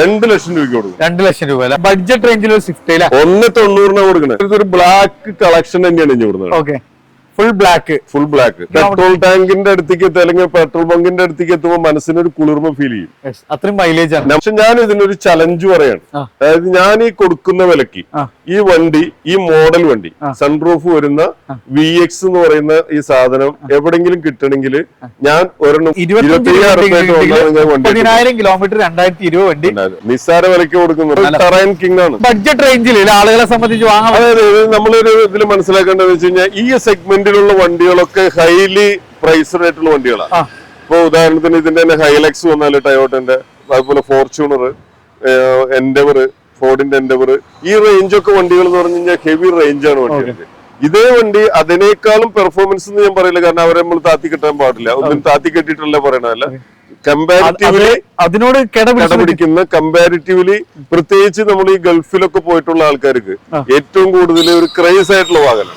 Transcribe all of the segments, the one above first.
രണ്ട് ലക്ഷം രൂപയ്ക്ക് കൊടുക്കും. രണ്ട് ലക്ഷം രൂപ ബഡ്ജറ്റ് റേഞ്ചിൽ ഒരു സ്വിഫ്റ്റ് അല്ലേ? ഒന്ന് തൊണ്ണൂറിനാണ് കൊടുക്കുന്നത് ഇതൊരു ബ്ലാക്ക് കളക്ഷൻ തന്നെയാണ് ഇനി കൊടുക്കുന്നത്. Okay full black full black petrol ടാങ്കിന്റെ അടുത്തേക്ക് എത്തുക അല്ലെങ്കിൽ പെട്രോൾ ബങ്കിന്റെ അടുത്തേക്ക് എത്തുമ്പോൾ മനസ്സിനൊരു കുളിർമ ഫീൽ ചെയ്യും. അത്രയും മൈലേജ് ആണ്. പക്ഷെ ഞാൻ ഇതിനൊരു ചലഞ്ച് പറയാണ്. അതായത് ഞാൻ ഈ കൊടുക്കുന്ന വിലക്ക് ഈ വണ്ടി ഈ മോഡൽ വണ്ടി സൺറൂഫ് വരുന്ന വി എക്സ് എന്ന് പറയുന്ന ഈ സാധനം എവിടെങ്കിലും കിട്ടണമെങ്കിൽ ഞാൻ ഒരെണ്ണം കിലോമീറ്റർ രണ്ടായിരത്തി ഇരുപത് വണ്ടി. നിസ്സാര വിലക്ക് കൊടുക്കുന്നത്. ടറൈൻ കിങ് ആണ്. ബഡ്ജറ്റ് റേഞ്ചിൽ ആളുകളെ സംബന്ധിച്ച് വാങ്ങാൻ അതായത് നമ്മളൊരു ഇതിൽ മനസ്സിലാക്കേണ്ടത് വെച്ച് കഴിഞ്ഞാൽ ഈ സെഗ്മെന്റിലുള്ള വണ്ടികളൊക്കെ ഹൈലി പ്രൈസ്ഡ് ആയിട്ടുള്ള വണ്ടികളാണ്. ഇപ്പൊ ഉദാഹരണത്തിന് ഇതിന്റെ തന്നെ ഹൈലക്സ് വന്നാൽ ടയോട്ടന്റെ അതുപോലെ ഫോർച്യൂണർ എൻഡവർ ഫോർഡിന്റെ എൻഡവർ ഈ റേഞ്ച് ഒക്കെ വണ്ടികൾ എന്ന് പറഞ്ഞു കഴിഞ്ഞാൽ ഹെവി റേഞ്ചാണ് വണ്ടികൾക്ക് ഇതേ വണ്ടി അതിനേക്കാളും പെർഫോമൻസ് എന്ന് ഞാൻ പറയില്ല കാരണം അവരെ നമ്മൾ താത്തി കെട്ടാൻ പാടില്ല. ഒന്നും താത്തി കെട്ടിയിട്ടല്ല പറയണതല്ല. കമ്പാരിറ്റീവ്ലി അതിനോട് കിടപിടിക്കുന്ന കമ്പാരിറ്റീവ്ലി പ്രത്യേകിച്ച് നമ്മൾ ഈ ഗൾഫിലൊക്കെ പോയിട്ടുള്ള ആൾക്കാർക്ക് ഏറ്റവും കൂടുതൽ ഒരു ക്രൈസ് ആയിട്ടുള്ള വാഹനം.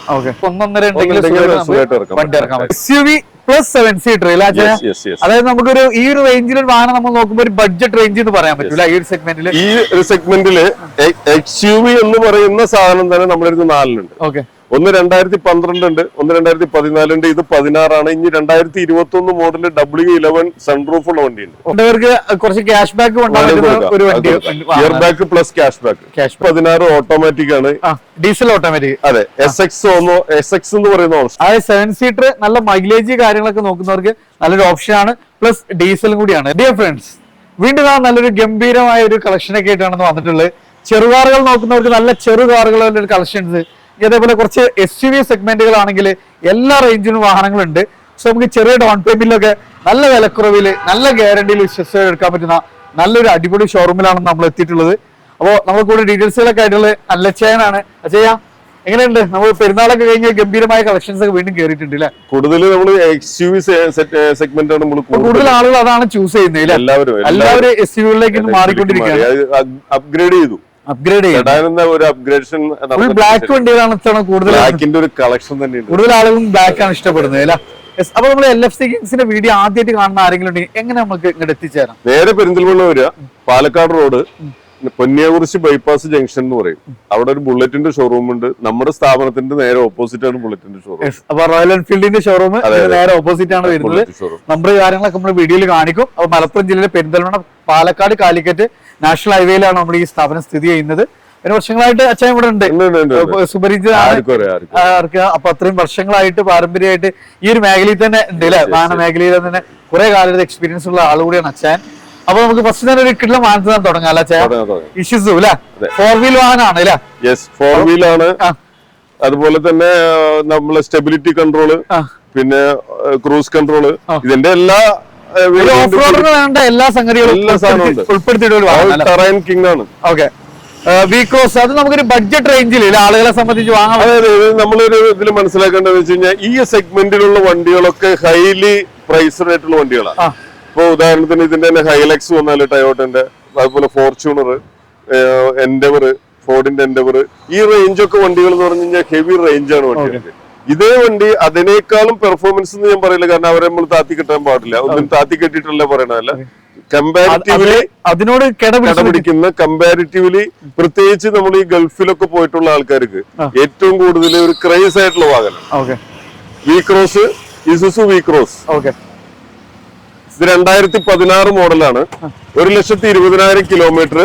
Plus seven seater. അതായത് നമുക്കൊരു ഈ ഒരു റേഞ്ചിൽ ഒരു വാഹനം നമ്മൾ നോക്കുമ്പോൾ ഒരു ബഡ്ജറ്റ് റേഞ്ച് എന്ന് പറയാൻ പറ്റില്ല? ഈ ഒരു സെഗ്മെന്റിൽ ഈ ഒരു സെഗ്മെന്റിൽ എക്സ് യു വി എന്ന് പറയുന്ന സാധനം തന്നെ നമ്മുടെ നാലിലുണ്ട്. ഓക്കെ. ഒന്ന് രണ്ടായിരത്തി പന്ത്രണ്ട് ഉണ്ട് ഒന്ന് രണ്ടായിരത്തി പതിനാലുണ്ട് ഇത് പതിനാറാണ്. ഇനി രണ്ടായിരത്തി ഇരുപത്തി ഒന്ന് മോഡൽ ഡബ്ല്യു ഇലവൻ സൺറൂഫ് ഉള്ള വണ്ടിയുണ്ട്. കുറച്ച് cash back year back plus cash back പതിനാറ് ഓട്ടോമാറ്റിക് ആണ്. ഡീസൽ ഓട്ടോമാറ്റിക് അതെ എസ് എക്സ് ഒന്നോ എസ് എക്സ് എന്ന് പറയുന്ന അതായത് സെവൻ സീറ്റർ നല്ല മൈലേജ് കാര്യങ്ങളൊക്കെ നോക്കുന്നവർക്ക് നല്ലൊരു ഓപ്ഷൻ ആണ്. പ്ലസ് ഡീസലും കൂടിയാണ്. ഡിയർ ഫ്രണ്ട്സ് വീണ്ടും നാം നല്ലൊരു ഗംഭീരമായ ഒരു കളക്ഷനൊക്കെ ആയിട്ടാണ് വന്നിട്ടുള്ളത്. ചെറുകാറുകൾ നോക്കുന്നവർക്ക് നല്ല ചെറുകാറുകളുടെ ഒരു കളക്ഷൻസ് അതേപോലെ കുറച്ച് എസ് യു വി സെഗ്മെന്റുകളാണെങ്കിൽ എല്ലാ റേഞ്ചിലും വാഹനങ്ങളുണ്ട്. സോ നമുക്ക് ചെറിയ ഡൗൺ പേയ്മെന്റിലൊക്കെ നല്ല വിലക്കുറവിൽ നല്ല ഗ്യാരണ്ടിയിൽ വിശ്വസിച്ച് എടുക്കാൻ പറ്റുന്ന നല്ലൊരു അടിപൊളി ഷോറൂമിലാണ് നമ്മൾ എത്തിയിട്ടുള്ളത്. അപ്പോൾ നമ്മൾ കൂടെ ഡീറ്റെയിൽസുകളൊക്കെ ആയിട്ടുള്ള അല്ലച്ചയനാണ് അച്ഛയ എങ്ങനെയുണ്ട്? നമ്മൾ പെരുന്നാളൊക്കെ കഴിഞ്ഞ ഗംഭീരമായ കളക്ഷൻസ് ഒക്കെ വീണ്ടും കയറിയിട്ടുണ്ട് അല്ലെ? കൂടുതൽ നമ്മൾ എക്സ് യു വി സെഗ്മെന്റ് ആണ് നമ്മൾ കൂടുതൽ ആളുകൾ അതാണ് ചൂസ് ചെയ്യുന്നത് എല്ലാവരും എല്ലാവരും എസ് യുകളിലേക്ക് മാറിക്കൊണ്ടിരിക്കുകയാണ്. അപ്ഗ്രേഡ് ചെയ്തു. അപ്ഗ്രേഡ് ചെയ്യും ഒരു അപ്ഗ്രേഡേഷൻ ബ്ലാക്ക് വണ്ടികളാണ് കൂടുതൽ ബ്ലാക്കിന്റെ ഒരു കളക്ഷൻ തന്നെയുണ്ട്. കൂടുതൽ ആളുകളും ബ്ലാക്ക് ആണ് ഇഷ്ടപ്പെടുന്നത് അല്ലേ? അപ്പൊ നമ്മൾ എൽ എഫ് സി കിങ്സിന്റെ വീഡിയോ ആദ്യമായിട്ട് കാണുന്ന ആരെങ്കിലും ഉണ്ടെങ്കിൽ എങ്ങനെ നമുക്ക് ഇങ്ങോട്ട് എത്തിച്ചേരാം? നേരെ പെരിന്തൽമണ്ണ വരിക. Palakkad road Ponniyakurissi bypass junction എന്ന് പറയും. അവിടെ ഒരു ബുള്ളറ്റിന്റെ ഷോറൂം ഉണ്ട്. നമ്മുടെ സ്ഥാപനത്തിന്റെ നേരെ ഓപ്പോസിറ്റ് ആണ് ബുള്ളറ്റിന്റെ ഷോറൂം അപ്പൊ റോയൽ എൻഫീൽഡിന്റെ ഷോറൂം നേരെ ഓപ്പോസിറ്റ് ആണ് വരുന്നത്. നമ്മുടെ നമ്പർ കാര്യങ്ങളൊക്കെ നമ്മൾ വീഡിയോയിൽ കാണിക്കും. അപ്പൊ മലപ്പുറം ജില്ലയിലെ പെരിന്തൽമണ്ണ പാലക്കാട് കാലിക്കറ്റ് നാഷണൽ ഹൈവേയിലാണ് നമ്മൾ ഈ സ്ഥാപനം സ്ഥിതി ചെയ്യുന്നത്. പിന്നെ വർഷങ്ങളായിട്ട് അച്ഛൻ ഇവിടെ ഉണ്ട്. സുപരിചിതമാണ് അപ്പൊ അത്രയും വർഷങ്ങളായിട്ട് പാരമ്പര്യമായിട്ട് ഈ ഒരു മേഖലയിൽ തന്നെ ഉണ്ട് അല്ലെ? വാഹന മേഖലയിൽ തന്നെ കുറെ കാലത്തെ എക്സ്പീരിയൻസ് ഉള്ള ആളുകൂടിയാണ് അച്ഛൻ. അപ്പൊ നമുക്ക് ഫസ്റ്റ് തന്നെ ഒരു കിട്ടുന്ന വാഹനത്തിൽ തുടങ്ങാം അല്ലെ. ഇഷ്യൂസ് അല്ലെ? ഫോർ വീൽ വാഹനമാണ് അല്ലെ? യെസ് ഫോർ വീൽ ആണ്. അതുപോലെ തന്നെ നമ്മളെ സ്റ്റെബിലിറ്റി കൺട്രോൾ പിന്നെ ക്രൂസ് കൺട്രോൾ ഇതിന്റെ എല്ലാ ഓഫ് റോഡിന് വേണ്ട എല്ലാ സംഗതികളും. ഉൾപ്പെടുത്തിയിട്ട് ടെറൈൻ കിങ് ആണ്. ഓക്കെ വീക്രോസ് അത് നമുക്കൊരു ബഡ്ജറ്റ് റേഞ്ചിൽ ആളുകളെ സംബന്ധിച്ച് വാങ്ങാം അതായത് നമ്മളൊരു ഇതിൽ മനസ്സിലാക്കേണ്ടത് വെച്ച് കഴിഞ്ഞാൽ ഈ സെഗ്മെന്റിലുള്ള വണ്ടികളൊക്കെ ഹൈലി പ്രൈസഡ് ആയിട്ടുള്ള വണ്ടികളാണ്. ഇപ്പൊ ഉദാഹരണത്തിന് ഇതിന്റെ തന്നെ ഹൈലക്സ് വന്നാൽ ടയോട്ടന്റെ അതുപോലെ ഫോർച്യൂണർ എൻഡവർ ഫോർഡിന്റെ എൻഡവർ ഈ റേഞ്ച് ഒക്കെ വണ്ടികൾ എന്ന് പറഞ്ഞു കഴിഞ്ഞാൽ ഹെവി റേഞ്ചാണ് വണ്ടികൾക്ക്. ഇതേ വണ്ടി അതിനേക്കാളും പെർഫോമൻസ് എന്ന് ഞാൻ പറയില്ല. കാരണം അവരെ നമ്മൾ താത്തി കെട്ടാൻ പാടില്ല. ഒന്നും താത്തി കെട്ടിയിട്ടല്ല പറയണതല്ല. കമ്പാരിറ്റീവ്ലി അതിനോട് കിടപിടിക്കുന്ന കമ്പാരിറ്റീവ്ലി പ്രത്യേകിച്ച് നമ്മൾ ഈ ഗൾഫിലൊക്കെ പോയിട്ടുള്ള ആൾക്കാർക്ക് ഏറ്റവും കൂടുതൽ ഒരു ക്രൈസ് ആയിട്ടുള്ള വാഹനം. V Cross Isuzu V Cross okay. ഇത് രണ്ടായിരത്തി പതിനാറ് മോഡലാണ്. ഒരു ലക്ഷത്തി ഇരുപതിനായിരം കിലോമീറ്റർ.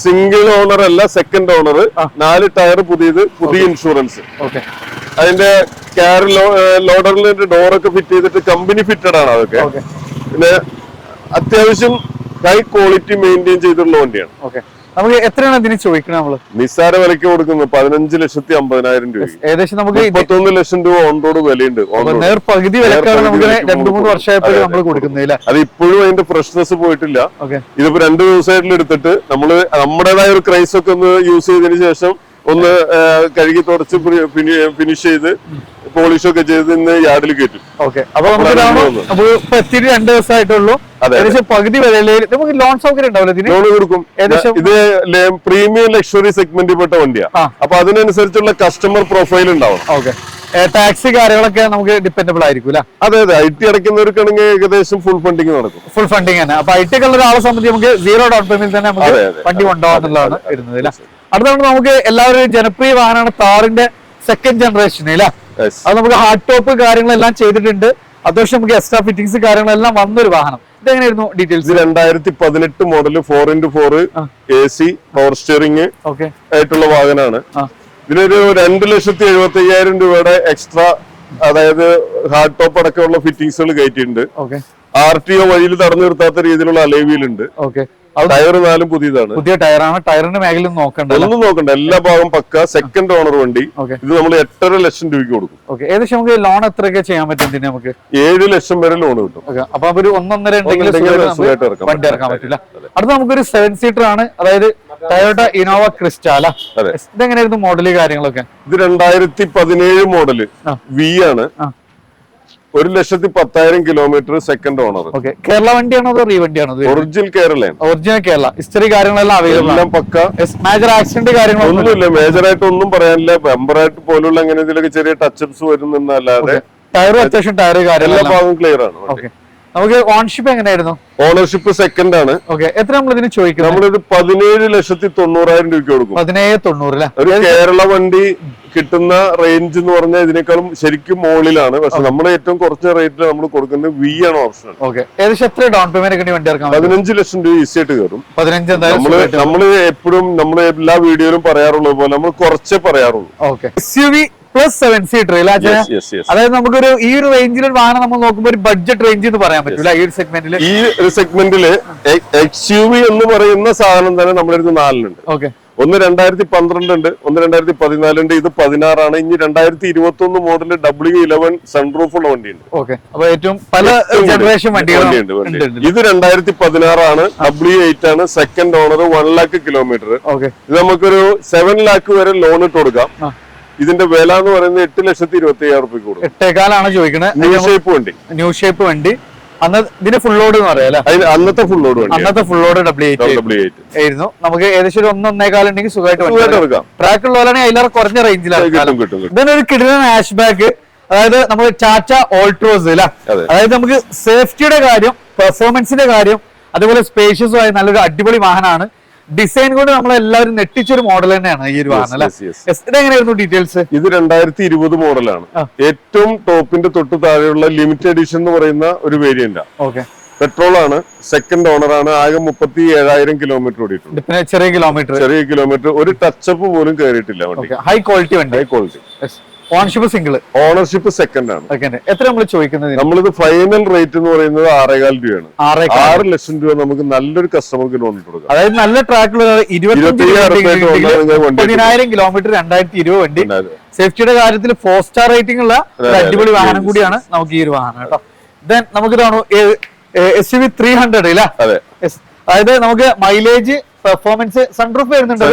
സിംഗിൾ ഓണർ അല്ല സെക്കൻഡ് ഓണർ നാല് ടയർ പുതിയത് പുതിയ ഇൻഷുറൻസ്. അതിന്റെ കാർ ലോഡറിന്റെ ഡോറൊക്കെ ഫിറ്റ് ചെയ്തിട്ട് കമ്പനി ഫിറ്റഡ് ആണ് അതൊക്കെ. പിന്നെ അത്യാവശ്യം ഹൈ ക്വാളിറ്റി മെയിന്റെയിൻ ചെയ്തിട്ടുള്ള വണ്ടിയാണ്. ഓക്കെ. നമുക്ക് എത്രയാണ് ഇതിന് ചോദിക്കണം നമ്മൾ? നിസ്സാര വിലയ്ക്ക് കൊടുക്കുന്നത് പതിനഞ്ച് ലക്ഷത്തി അമ്പതിനായിരം രൂപ. ഏകദേശം നമുക്ക് മുപ്പത്തൊന്ന് ലക്ഷം രൂപ ഓൺ റോഡ് വിലയുണ്ട് നേർ പകുതി വിലക്കാണ് നമുക്ക് രണ്ടു മൂന്ന് വർഷമായിട്ട് നമ്മൾ കൊടുക്കുന്നില്ല അത് ഇപ്പോഴും അതിന്റെ ഫ്രഷ്നെസ് പോയിട്ടില്ല. ഇതിപ്പോ രണ്ടു ദിവസമായിട്ട് എടുത്തിട്ട് നമ്മൾ നമ്മുടേതായ ഒരു ക്രൈസ് ഒക്കെ ഒന്ന് യൂസ് ചെയ്തതിന് ശേഷം ഒന്ന് കഴുകി തുടച്ച് ഫിനിഷ് ചെയ്ത് പോളിഷ് ഒക്കെ ചെയ്ത് ഇന്ന് യാർഡിൽ കയറ്റും. ഓക്കെ അപ്പൊ നമുക്ക് ഇപ്പൊ എത്തിയിട്ട് രണ്ട് ദിവസമായിട്ടുള്ളൂ. ഏകദേശം പകുതി വിലയിൽ നമുക്ക് ലോൺ സൗകര്യം ഉണ്ടാവില്ല ലോൺ കൊടുക്കും. ഇത് പ്രീമിയം ലക്ഷറി സെഗ്മെന്റിൽ പെട്ട വണ്ടിയാ. അപ്പൊ അതിനനുസരിച്ചുള്ള കസ്റ്റമർ പ്രൊഫൈൽ ഉണ്ടാവും. ഓക്കെ ടാക്സി കാര്യങ്ങളൊക്കെ നമുക്ക് ഡിപ്പെൻഡബിൾ ആയിരിക്കും അതെ അതെ. ഐ ടി അടയ്ക്കുന്നവർക്കാണെങ്കിൽ ഏകദേശം ഫുൾ ഫണ്ടിങ് നടക്കും. ഫുൾ ഫണ്ടിങ് തന്നെ. അപ്പൊ ഐ ടി ഒക്കെ ഉള്ള ഒരാളെ സംബന്ധിച്ച് നമുക്ക് സീറോ ഡൗൺ പേയ്മെന്റ് തന്നെ നമുക്ക്. വണ്ടി കൊണ്ടുപോകാന്നുള്ളതാണ് വരുന്നത് അല്ലെ? അടുത്താണ് നമുക്ക് എല്ലാവരും ജനപ്രിയ വാഹനമാണ് താറിന്റെ സെക്കൻഡ് ജനറേഷൻ അല്ലെ? അത് നമുക്ക് ഹാർഡ് ടോപ്പ് കാര്യങ്ങളെല്ലാം ചെയ്തിട്ടുണ്ട്. അത്യാവശ്യം നമുക്ക് എക്സ്ട്രാ ഫിറ്റിംഗ്സ് കാര്യങ്ങളെല്ലാം വന്നൊരു വാഹനം. ഇതെങ്ങനെയായിരുന്നു ഇത് ഡീറ്റെയിൽസ് രണ്ടായിരത്തി പതിനെട്ട് model four into four A C power steering okay ആയിട്ടുള്ള വാഹനമാണ്. ഇതിനൊരു രണ്ട് ലക്ഷത്തി എഴുപത്തി അയ്യായിരം രൂപയുടെ എക്സ്ട്രാ അതായത് ഹാർഡ് ടോപ്പ് അടക്കമുള്ള ഫിറ്റിംഗ്സുകൾ കയറ്റിയിട്ടുണ്ട്. ആർ ടി ഒ വഴിയിൽ തടഞ്ഞു നിർത്താത്ത രീതിയിലുള്ള അലേവിയിലുണ്ട്. ഓക്കെ ടയർ നാലും പുതിയതാണ്. പുതിയ ടയറാണ്. ടയറിന്റെ മേഖല നോക്കണ്ട ഒന്നും നോക്കണ്ട. എല്ലാ ഭാഗം പക്ക സെക്കൻഡ് ഓണർ വണ്ടി. ഇത് നമ്മൾ എട്ടര ലക്ഷം രൂപയ്ക്ക് കൊടുക്കും. ഓക്കെ. ഏകദേശം നമുക്ക് ലോൺ എത്രയൊക്കെ ചെയ്യാൻ പറ്റും നമുക്ക്? ഏഴ് ലക്ഷം വരെ ലോൺ കിട്ടും. അപ്പൊ ഒരു ഒന്നൊന്നര ഉണ്ടെങ്കിൽ. വണ്ടി ഇറക്കാൻ പറ്റില്ല. അടുത്ത നമുക്കൊരു സെവൻ സീറ്റർ ആണ്. അതായത് ടയോട്ട ഇനോവ ക്രിസ്റ്റാല. ഇതെങ്ങനെയായിരുന്നു മോഡൽ കാര്യങ്ങളൊക്കെ? ഇത് രണ്ടായിരത്തി പതിനേഴ് മോഡൽ വി ആണ്. ഒരു ലക്ഷത്തി പത്തായിരം kilometre second owner okay Kerala വണ്ടിയാണോ അതോ റീ വണ്ടിയാണോ ഒറിജിനൽ കേരളയാണ് ഒറിജിനൽ കേരള ഹിസ്റ്ററി കാര്യങ്ങളെല്ലാം അവൈലബിൾ എല്ലാം പക്ക. മേജർ ആക്സിഡന്റ് കാര്യങ്ങളൊന്നും ഒന്നുമില്ല. മേജർ ആയിട്ട് ഒന്നും പറയാനില്ല. ബെമ്പറായിട്ട് പോലുള്ള അങ്ങനെ ഇതിലൊക്കെ ചെറിയ ടച്ചപ്സ് വരുന്നല്ലാതെ ടയർ അത്യാവശ്യം ടയർ എല്ലാ കാര്യങ്ങളെല്ലാം ഭാഗവും ക്ലിയർ ആണ്. ഓക്കെ നമുക്ക് ഓൺഷിപ്പ് എങ്ങനെയായിരുന്നു? ഓണർഷിപ്പ് സെക്കൻഡ് ആണ്. ഓക്കെ എത്ര നമ്മൾ ഇതിന് ചോദിക്കുന്നത്? നമ്മളൊരു പതിനേഴ് ലക്ഷത്തി തൊണ്ണൂറായിരം രൂപയ്ക്ക് കൊടുക്കും. പതിനേഴ് തൊണ്ണൂറ് ഒരു കേരള വണ്ടി കിട്ടുന്ന റേഞ്ച് എന്ന് പറഞ്ഞാൽ ഇതിനേക്കാളും ശരിക്കും മുകളിലാണ്. പക്ഷെ നമ്മൾ ഏറ്റവും കുറച്ച റേറ്റിൽ നമ്മൾ കൊടുക്കുന്നത് വി ആണ് ഓപ്ഷൻ ഓക്കെ ഏകദേശം എത്ര ഡൗൺ പേയ്മെന്റ് വണ്ടി ഇറക്കാം പതിനഞ്ച് ലക്ഷം രൂപ ഈസി ആയിട്ട് കയറും. പതിനഞ്ച് നമ്മൾ നമ്മൾ എപ്പോഴും നമ്മൾ എല്ലാ വീഡിയോയിലും പറയാറുള്ളത് പോലെ നമ്മൾ കുറച്ചേ പറയാറുള്ളൂ. Okay S U V plus seven seater അല്ലേ. അതായത് നമുക്കൊരു ഈ ഒരു റേഞ്ചിൽ ഒരു വാഹനം നമ്മൾ നോക്കുമ്പോൾ ഒരു ബഡ്ജറ്റ് റേഞ്ച് എന്ന് പറയാൻ പറ്റൂല ഈ ഒരു സെഗ്മെന്റിൽ ഈ ഒരു സെഗ്മെന്റിൽ എക്സ് യു വി എന്ന് പറയുന്ന സാധനം തന്നെ നമ്മുടെ അടുത്ത് നാലിലുണ്ട്. ഓക്കെ ഒന്ന് രണ്ടായിരത്തി പന്ത്രണ്ട് ഉണ്ട് ഒന്ന് രണ്ടായിരത്തി പതിനാലുണ്ട് ഇത് പതിനാറാണ്. ഇനി രണ്ടായിരത്തി ഇരുപത്തി ഒന്ന് മോഡൽ ഡബ്ല്യു ഇലവൻ സൺറൂഫ് ഉള്ള വണ്ടിയുണ്ട്. ഏറ്റവും പല ജനറേഷൻ വണ്ടിയുണ്ട് വണ്ടി ഇത് രണ്ടായിരത്തി പതിനാറാണ് ഡബ്ല്യു എയ്റ്റ് ആണ് second owner one lakh kilometre ഇത് നമുക്കൊരു സെവൻ ലാക്ക് വരെ ലോൺ ഇട്ട് കൊടുക്കാം. ഇതിന്റെ വില എന്ന് പറയുന്നത് എട്ട് ലക്ഷത്തി ഇരുപത്തി അയ്യായിരം റുപ്യ കൂടും. എട്ടേക്കാലാണ് ചോദിക്കുന്നത് ന്യൂ ഷേപ്പ് വണ്ടി. ന്യൂ ഷേപ്പ് വണ്ടി. അന്ന് ഇതിന് ഫുൾ ലോഡ് എന്ന് പറയാം അന്നത്തെ ഫുൾ ലോഡ് അന്നത്തെ ഫുൾ ലോഡ് ഡബ്ല്യു എയ്റ്റ് ആയിരുന്നു. നമുക്ക് ഏകദേശം ഒരു ഒന്നൊന്നേക്കാൽ ഉണ്ടെങ്കിൽ സുഖമായിട്ട് ട്രാക്ക് ഉള്ളവരാണെങ്കിൽ അതിലേറെ കുറഞ്ഞ റേഞ്ചിലാണ് ഇതൊരു കിടിലൻ ഹാഷ് ബാക്ക് അതായത് നമ്മൾ ടാറ്റ ഓൾട്രോസ് അല്ല അതെ. അതായത് നമുക്ക് സേഫ്റ്റിയുടെ കാര്യം പെർഫോമൻസിന്റെ കാര്യം അതുപോലെ സ്പേഷ്യസും ആയ നല്ലൊരു അടിപൊളി വാഹനമാണ്. ഡിസൈൻ കൊണ്ട് നമ്മളെല്ലാവരും നെട്ടിച്ചൊരു മോഡൽ തന്നെയാണ് ഈ ഒരു വാഹനം. ഇതെങ്ങനെയായിരുന്നു ഡീറ്റെയിൽസ് ഇത് രണ്ടായിരത്തി ഇരുപത് മോഡലാണ് ഏറ്റവും ടോപ്പിന്റെ തൊട്ട് താഴെയുള്ള ലിമിറ്റഡ് എഡിഷൻ എന്ന് പറയുന്ന ഒരു വേരിയന്റ് ഓക്കെ പെട്രോൾ ആണ് സെക്കൻഡ് ഓണർ ആണ് ആകെ മുപ്പത്തി ഏഴായിരം കിലോമീറ്റർ ഓടിയിട്ടുണ്ട് ചെറിയ കിലോമീറ്റർ ചെറിയ കിലോമീറ്റർ ഒരു ടച്ചപ്പ് പോലും കയറിയിട്ടില്ല ഹൈ ക്വാളിറ്റി വണ്ടി. High quality ownership single ownership second ആണ്. എത്ര നമ്മൾ ചോദിക്കുന്നത് നമ്മളിത് ഫൈനൽ റേറ്റ് എന്ന് പറയുന്നത് ആറേകാൽ രൂപയാണ്. ആറേ ലക്ഷം രൂപ നമുക്ക് നല്ലൊരു കസ്റ്റമർക്ക് ലോൺ കൊടുക്കുക കൊടുക്കാം. അതായത് നല്ല ട്രാക്കിലുള്ള ഇരുപത്തിനായിരം കിലോമീറ്റർ രണ്ടായിരത്തി ഇരുപത് വണ്ടി. സേഫ്റ്റിയുടെ കാര്യത്തിൽ ഫോർ സ്റ്റാർ റേറ്റിംഗ് ഉള്ള അടിപൊളി വാഹനം കൂടിയാണ് നമുക്ക് ഈ ഒരു വാഹനം കേട്ടോ. ദെൻ നമുക്ക് ഇതാണ് S U V three hundred ഇല്ല? അതെ. അതായത് നമുക്ക് മൈലേജ് പെർഫോമൻസ് സൺറൂഫ് വരുന്നുണ്ട്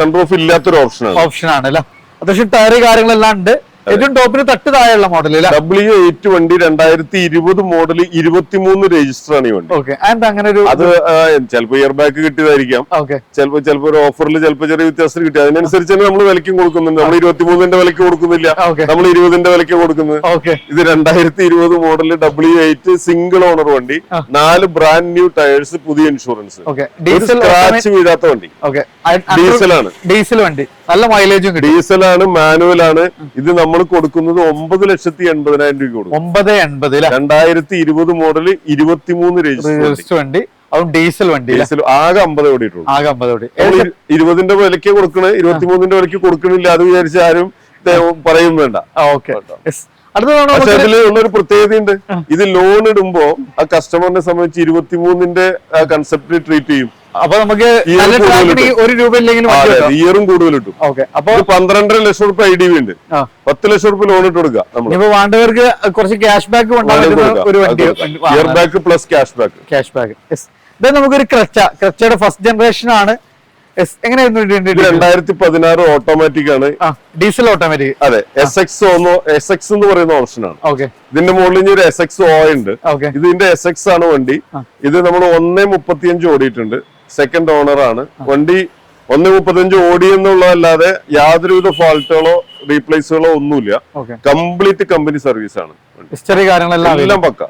സൺറൂഫ് ഇല്ലാത്തൊരു ഓപ്ഷൻ ഓപ്ഷൻ ആണ് അല്ല? അത്യാവശ്യം ടയർ കാര്യങ്ങളെല്ലാം ഉണ്ട്. ഏറ്റവും ടോപ്പിന് തട്ട് താഴെയുള്ള മോഡൽ ഡബ്ല്യു എയ്റ്റ് വണ്ടി രണ്ടായിരത്തി ഇരുപത് മോഡൽ ഇരുപത്തിമൂന്ന് രജിസ്റ്റർ ആണ് ഈ വണ്ടി. അങ്ങനെ ഒരു അത് ചിലപ്പോ ഇയർ ബാക്ക് കിട്ടിയതായിരിക്കാം. ചിലപ്പോ ചിലപ്പോ ഒരു ഓഫറിൽ ചിലപ്പോ ചെറിയ വ്യത്യാസം കിട്ടി. അതിനനുസരിച്ച് തന്നെ നമ്മൾ വിലക്കും കൊടുക്കുന്നുണ്ട്. നമ്മൾ ഇരുപത്തിമൂന്നിന്റെ വിലക്ക് കൊടുക്കുന്നില്ല. നമ്മൾ ഇരുപതിന്റെ വിലക്ക് കൊടുക്കുന്നത്. ഇത് രണ്ടായിരത്തി ഇരുപത് model W eight single owner വണ്ടി നാല് ബ്രാൻഡ് ന്യൂ ടയേഴ്സ് പുതിയ ഇൻഷുറൻസ് സ്ക്രാച്ച് വീഴാത്ത വണ്ടി. ഡീസൽ ഡീസലാണ് ഡീസൽ വണ്ടി. നല്ല മൈലേജും ഡീസൽ ഡീസലാണ് മാനുവൽ ആണ്. ഇത് നമ്മൾ കൊടുക്കുന്നത് ഒമ്പത് ലക്ഷത്തി എൺപതിനായിരം രൂപ കൊടുക്കും. ഒമ്പത് എൺപത് രണ്ടായിരത്തി ഇരുപത് മോഡൽ ഇരുപത്തിമൂന്ന് രജിസ്റ്റർ വണ്ടി. അതും ഡീസൽ വണ്ടി ഡീസൽ ആകെ അമ്പത് ഓടിയിട്ടുള്ളൂ ആകെ അമ്പത് കോടി. ഇരുപതിന്റെ വിലക്ക് കൊടുക്കണേ ഇരുപത്തിമൂന്നിന്റെ വിലക്ക് കൊടുക്കണില്ല അത് വിചാരിച്ച ആരും പറയും വേണ്ട. ഓക്കെ. പക്ഷെ അതിൽ ഉള്ളൊരു പ്രത്യേകതയുണ്ട്. ഇത് ലോൺ ഇടുമ്പോ ആ കസ്റ്റമറിനെ സംബന്ധിച്ച് ഇരുപത്തിമൂന്നിന്റെ കൺസെപ്റ്റ് ട്രീറ്റ് ചെയ്യും. അപ്പൊ നമുക്ക് ഒരു നല്ല കൂടുതൽ ട്രാക്കിന് കിട്ടും. ഒരു രൂപ ഇല്ലെങ്കിലും വണ്ടി കിട്ടും. ഇയറും കൂടുതൽ കിട്ടും അപ്പൊ പന്ത്രണ്ടര ലക്ഷം റുപ്യ ഐ ഡി വി ഉണ്ട്. പത്ത് ലക്ഷം റുപ്യ ലോൺ ഇട്ട് കൊടുക്കുക നമ്മൾ ഇനിയിപ്പോ വേണ്ടവർക്ക് കുറച്ച് ക്യാഷ് ബാക്ക് ഒരു വണ്ടി year back plus cash back cash back ഇത് നമുക്കൊരു ക്രച്ച ക്രച്ചയുടെ ഫസ്റ്റ് ജനറേഷൻ ആണ്. രണ്ടായിരത്തി പതിനാറ് ഓട്ടോമാറ്റിക് ആണ്. ഡീസൽ ഓട്ടോമാറ്റിക് അതെ എസ് എക്സ് എസ് എക്സ് എന്ന് പറയുന്ന ഓപ്ഷൻ ആണ്. ഇതിന്റെ മുകളിൽ ഇനി ഒരു എസ് എക്സ് ഓ ഉണ്ട്. ഇതിന്റെ എസ് എക്സ് ആണ് വണ്ടി. ഇത് നമ്മൾ ഒന്നേ മുപ്പത്തിയഞ്ച് ഓടിയിട്ടുണ്ട്. സെക്കൻഡ് ഓണർ ആണ്. വണ്ടി ഒന്ന് മുപ്പത്തഞ്ച് ഓടി എന്നുള്ളതല്ലാതെ യാതൊരുവിധ ഫാൾട്ടുകളോ റീപ്ലേസുകളോ ഒന്നുമില്ല. കംപ്ലീറ്റ് കമ്പനി സർവീസ് ആണ് ഹിസ്റ്ററി കാര്യങ്ങളെല്ലാം എല്ലാം പക്ക.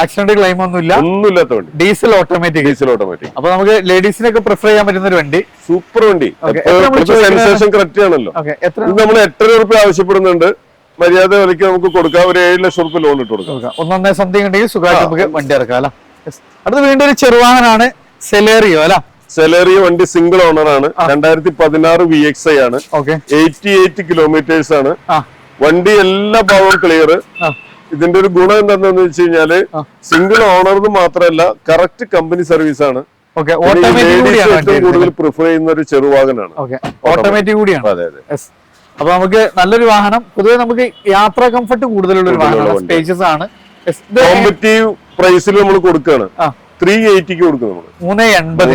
ആക്സിഡന്റ് ക്ലെയിം ഒന്നുമില്ല. ഒന്നുമില്ലാത്ത വണ്ടി. ഡീസൽ ഓട്ടോമാറ്റിക് ഡീസൽ ഓട്ടോമാറ്റിക് അപ്പൊ നമുക്ക് ലേഡീസിനൊക്കെ പ്രിഫർ ചെയ്യാൻ പറ്റുന്ന ഒരു വണ്ടി. സൂപ്പർ വണ്ടി. സെൻസേഷൻ കറക്റ്റ് ആണല്ലോ. നമ്മൾ എട്ടര റുപ്യ ആവശ്യപ്പെടുന്നുണ്ട്. മര്യാദ വിലയ്ക്ക് നമുക്ക് കൊടുക്കാം. ഒരു ഏഴ് ലക്ഷം റുപ്യ ലോൺ ഇട്ട് കൊടുക്കാം. കൊടുക്കാം. ഒന്നൊന്നേ സംതിങ് ഉണ്ടെങ്കിൽ സുഖമായിട്ട് നമുക്ക് വണ്ടി ഇറക്കാം അല്ല? അടുത്ത് വീണ്ടും ഒരു ചെറുവാഹനാണ്. സെലേറിയോ അല്ല? സെലേറിയോ വണ്ടി സിംഗിൾ ഓണർ ആണ്. രണ്ടായിരത്തി പതിനാറ് വി എക്സ് ഐ ആണ്. ഓക്കെ. എയ്റ്റി എയ്റ്റ് കിലോമീറ്റേഴ്സ് ആണ് വണ്ടി എല്ലാ ഭാഗവും ക്ലിയർ ഇതിന്റെ ഒരു ഗുണം എന്താണെന്ന് വെച്ച് കഴിഞ്ഞാൽ. സിംഗിൾ ഓണർന്ന് മാത്രമല്ല കറക്റ്റ് കമ്പനി സർവീസ് ആണ്. കൂടുതൽ പ്രിഫർ ചെയ്യുന്ന ഒരു ചെറുവാഹനാണ്. ഓട്ടോമാറ്റിക് കൂടിയാണ്. അതെ അതെ. അപ്പൊ നമുക്ക് നല്ലൊരു വാഹനം പൊതുവെ നമുക്ക് യാത്രാ കംഫർട്ട് കൂടുതലുള്ള ഒരു വാഹനം വാഹനമാണ്. സ്പേഷ്യസ് ആണ്. കോമ്പറ്റീവ് പ്രൈസിൽ നമ്മൾ കൊടുക്കുകയാണ് ത്രീ എയ്റ്റിക്ക് കൊടുക്കും നമ്മൾ മൂന്ന് എൺപത്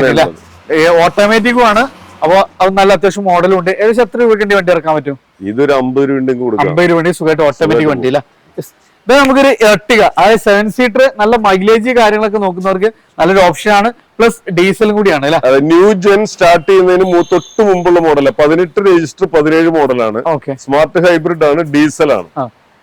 ഓട്ടോമാറ്റിക്കും ആണ്. അപ്പൊ അത് നല്ല അത്യാവശ്യം മോഡലും ഉണ്ട്. ഏകദേശം എത്ര രൂപയ്ക്ക് വണ്ടി ഇറക്കാൻ പറ്റും? ഇതൊരു അമ്പത് രൂപ കൊടുക്കും. അമ്പത് രൂപ വണ്ടി സുഖമായിട്ട് ഓട്ടോമാറ്റിക് വണ്ടി അല്ല ഇത് നമുക്കൊരു എർട്ടിക അതായത് സെവൻ സീറ്റർ നല്ല മൈലേജ് കാര്യങ്ങളൊക്കെ നോക്കുന്നവർക്ക് നല്ലൊരു ഓപ്ഷൻ ആണ്. പ്ലസ് ഡീസലും കൂടിയാണ് അല്ലെ? ന്യൂ ജെൻ സ്റ്റാർട്ട് ചെയ്യുന്നതിന് തൊട്ട് മുമ്പുള്ള മോഡലാണ് പതിനെട്ട് രജിസ്റ്റർ പതിനേഴ് മോഡലാണ് സ്മാർട്ട് ഹൈബ്രിഡ് ആണ് ഡീസൽ ആണ്.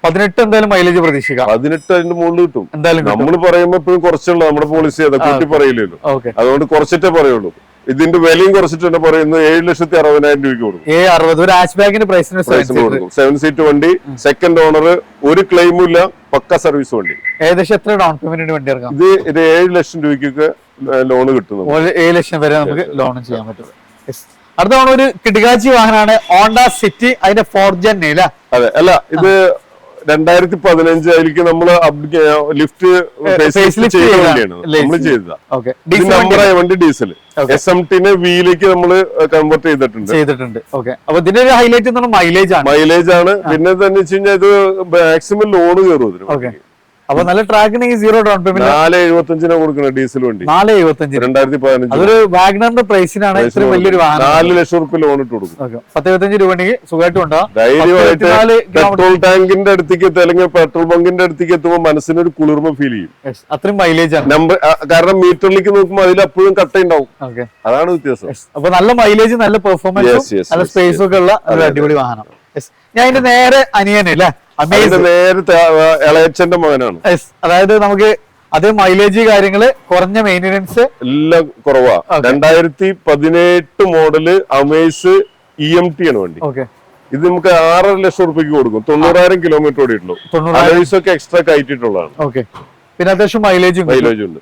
പതിനെട്ട് എന്തായാലും മൈലേജ് പ്രതീക്ഷിക്കാം. പതിനെട്ട് അതിന്റെ മുകളിൽ കിട്ടും. എന്തായാലും നമ്മൾ പറയുമ്പോ ഇപ്പോഴും കുറച്ചുള്ള നമ്മുടെ പോളിസി അതെ കൂട്ടി പറയില്ലല്ലോ. അതുകൊണ്ട് കുറച്ചിട്ടേ പറയുള്ളൂ. ഇതിന്റെ വിലയും കുറച്ചിട്ട് തന്നെ പറയുന്നത് ഏഴ് ലക്ഷത്തി അറുപതിനായിരം രൂപയ്ക്ക് കൊടുക്കും. അറുപത്. ഒരു പ്രൈസിന് സെവൻ കൊടുക്കും. സെവൻ സീറ്റ് വണ്ടി സെക്കൻഡ് ഓണർ ഒരു ക്ലെയിമും ഇല്ല. പക്ക സർവീസ് വണ്ടി. ഏകദേശം എത്ര ഡൗൺ പേയ്മെന്റ് വണ്ടി ഇറക്കാം? ഇത് ഇത് ഏഴ് ലക്ഷം രൂപയ്ക്കൊക്കെ ലോൺ കിട്ടുന്നു ഏഴ് ലക്ഷം വരെ നമുക്ക് ലോൺ ചെയ്യാൻ പറ്റും. അടുത്ത ഒരു കിടികാച്ചി വാഹനമാണ് ഓണ്ട സിറ്റി അതിന്റെ ഫോർജൻ അല്ല? അതെ. അല്ല ഇത് രണ്ടായിരത്തി പതിനഞ്ച് അതിലേക്ക് നമ്മൾ ലിഫ്റ്റ് ചെയ്തതാണ്. വണ്ടി ഡീസൽ എസ് എം ടിനെ വിയിലേക്ക് നമ്മൾ കൺവേർട്ട് ചെയ്തിട്ടുണ്ട്. ചെയ്തിട്ടുണ്ട്. ഓക്കെ. അപ്പൊ ഇതിന്റെ ഒരു ഹൈലൈറ്റ് മൈലേജ് ആണ്. മൈലേജ് ആണ്. പിന്നെ തന്നെ വെച്ച് കഴിഞ്ഞാൽ ഇത് മാക്സിമം ലോഡ് കയറും ഇതിന് അപ്പൊ നല്ല ട്രാക്കിന് ഈ സീറോ ഡൗൺ പേയ്മെന്റ് നാല് എഴുപത്തഞ്ചിനാ കൊടുക്കണം ഡീസൽ വണ്ടി. നാല് എഴുപത്തഞ്ചിന്. രണ്ടായിരത്തി പതിനഞ്ച് അതൊരു വാഗ്നറിന്റെ പ്രൈസിനാണ് ഇത്ര വലിയൊരു വാഹനം. നാല് ലക്ഷം റുപ്യ ലോൺ ഇട്ട് കൊടുക്കും. പത്ത് എഴുപത്തഞ്ച് രൂപ ഉണ്ടെങ്കിൽ സുഖമായിട്ട് ഉണ്ടാവും ധൈര്യമായിട്ട് പെട്രോൾ ടാങ്കിന്റെ അടുത്തേക്ക് എത്തുക അല്ലെങ്കിൽ പെട്രോൾ ബങ്കിന്റെ അടുത്തേക്ക് എത്തുമ്പോൾ മനസ്സിനൊരു കുളിർമ ഫീൽ ചെയ്യും. അത്രയും മൈലേജ് ആണ്. നമ്പർ കാരണം മീറ്ററിലേക്ക് നോക്കുമ്പോൾ അതിൽ അപ്പോഴും കട്ട ഉണ്ടാവും അതാണ് വ്യത്യാസം. അപ്പൊ നല്ല മൈലേജ് നല്ല പെർഫോമൻസ് നല്ല സ്പേസ് ഒക്കെ ഉള്ള അടിപൊളി വാഹനം. ഞാൻ ഇതിന്റെ നേരെ അനിയനെ അല്ലേ അതിന്റെ അമേസ് നേരത്തെ ഇളയച്ചന്റെ മകനാണ്. അതായത് നമുക്ക് അതേ മൈലേജ് കാര്യങ്ങൾ കുറഞ്ഞ മെയിന്റനൻസ് എല്ലാം കുറവാ. രണ്ടായിരത്തി പതിനെട്ട് model Amaze E M T ആണ് വണ്ടി. ഓക്കെ ഇത് നമുക്ക് ആറര ലക്ഷം റുപ്യക്ക് കൊടുക്കും. തൊണ്ണൂറായിരം കിലോമീറ്റർ ഓടിയിട്ടുള്ളൂ. ഒക്കെ എക്സ്ട്രാ കയറ്റിയിട്ടുള്ളതാണ് ഓക്കെ പിന്നെ അത്യാവശ്യം മൈലേജും മൈലേജ് ഉണ്ട്.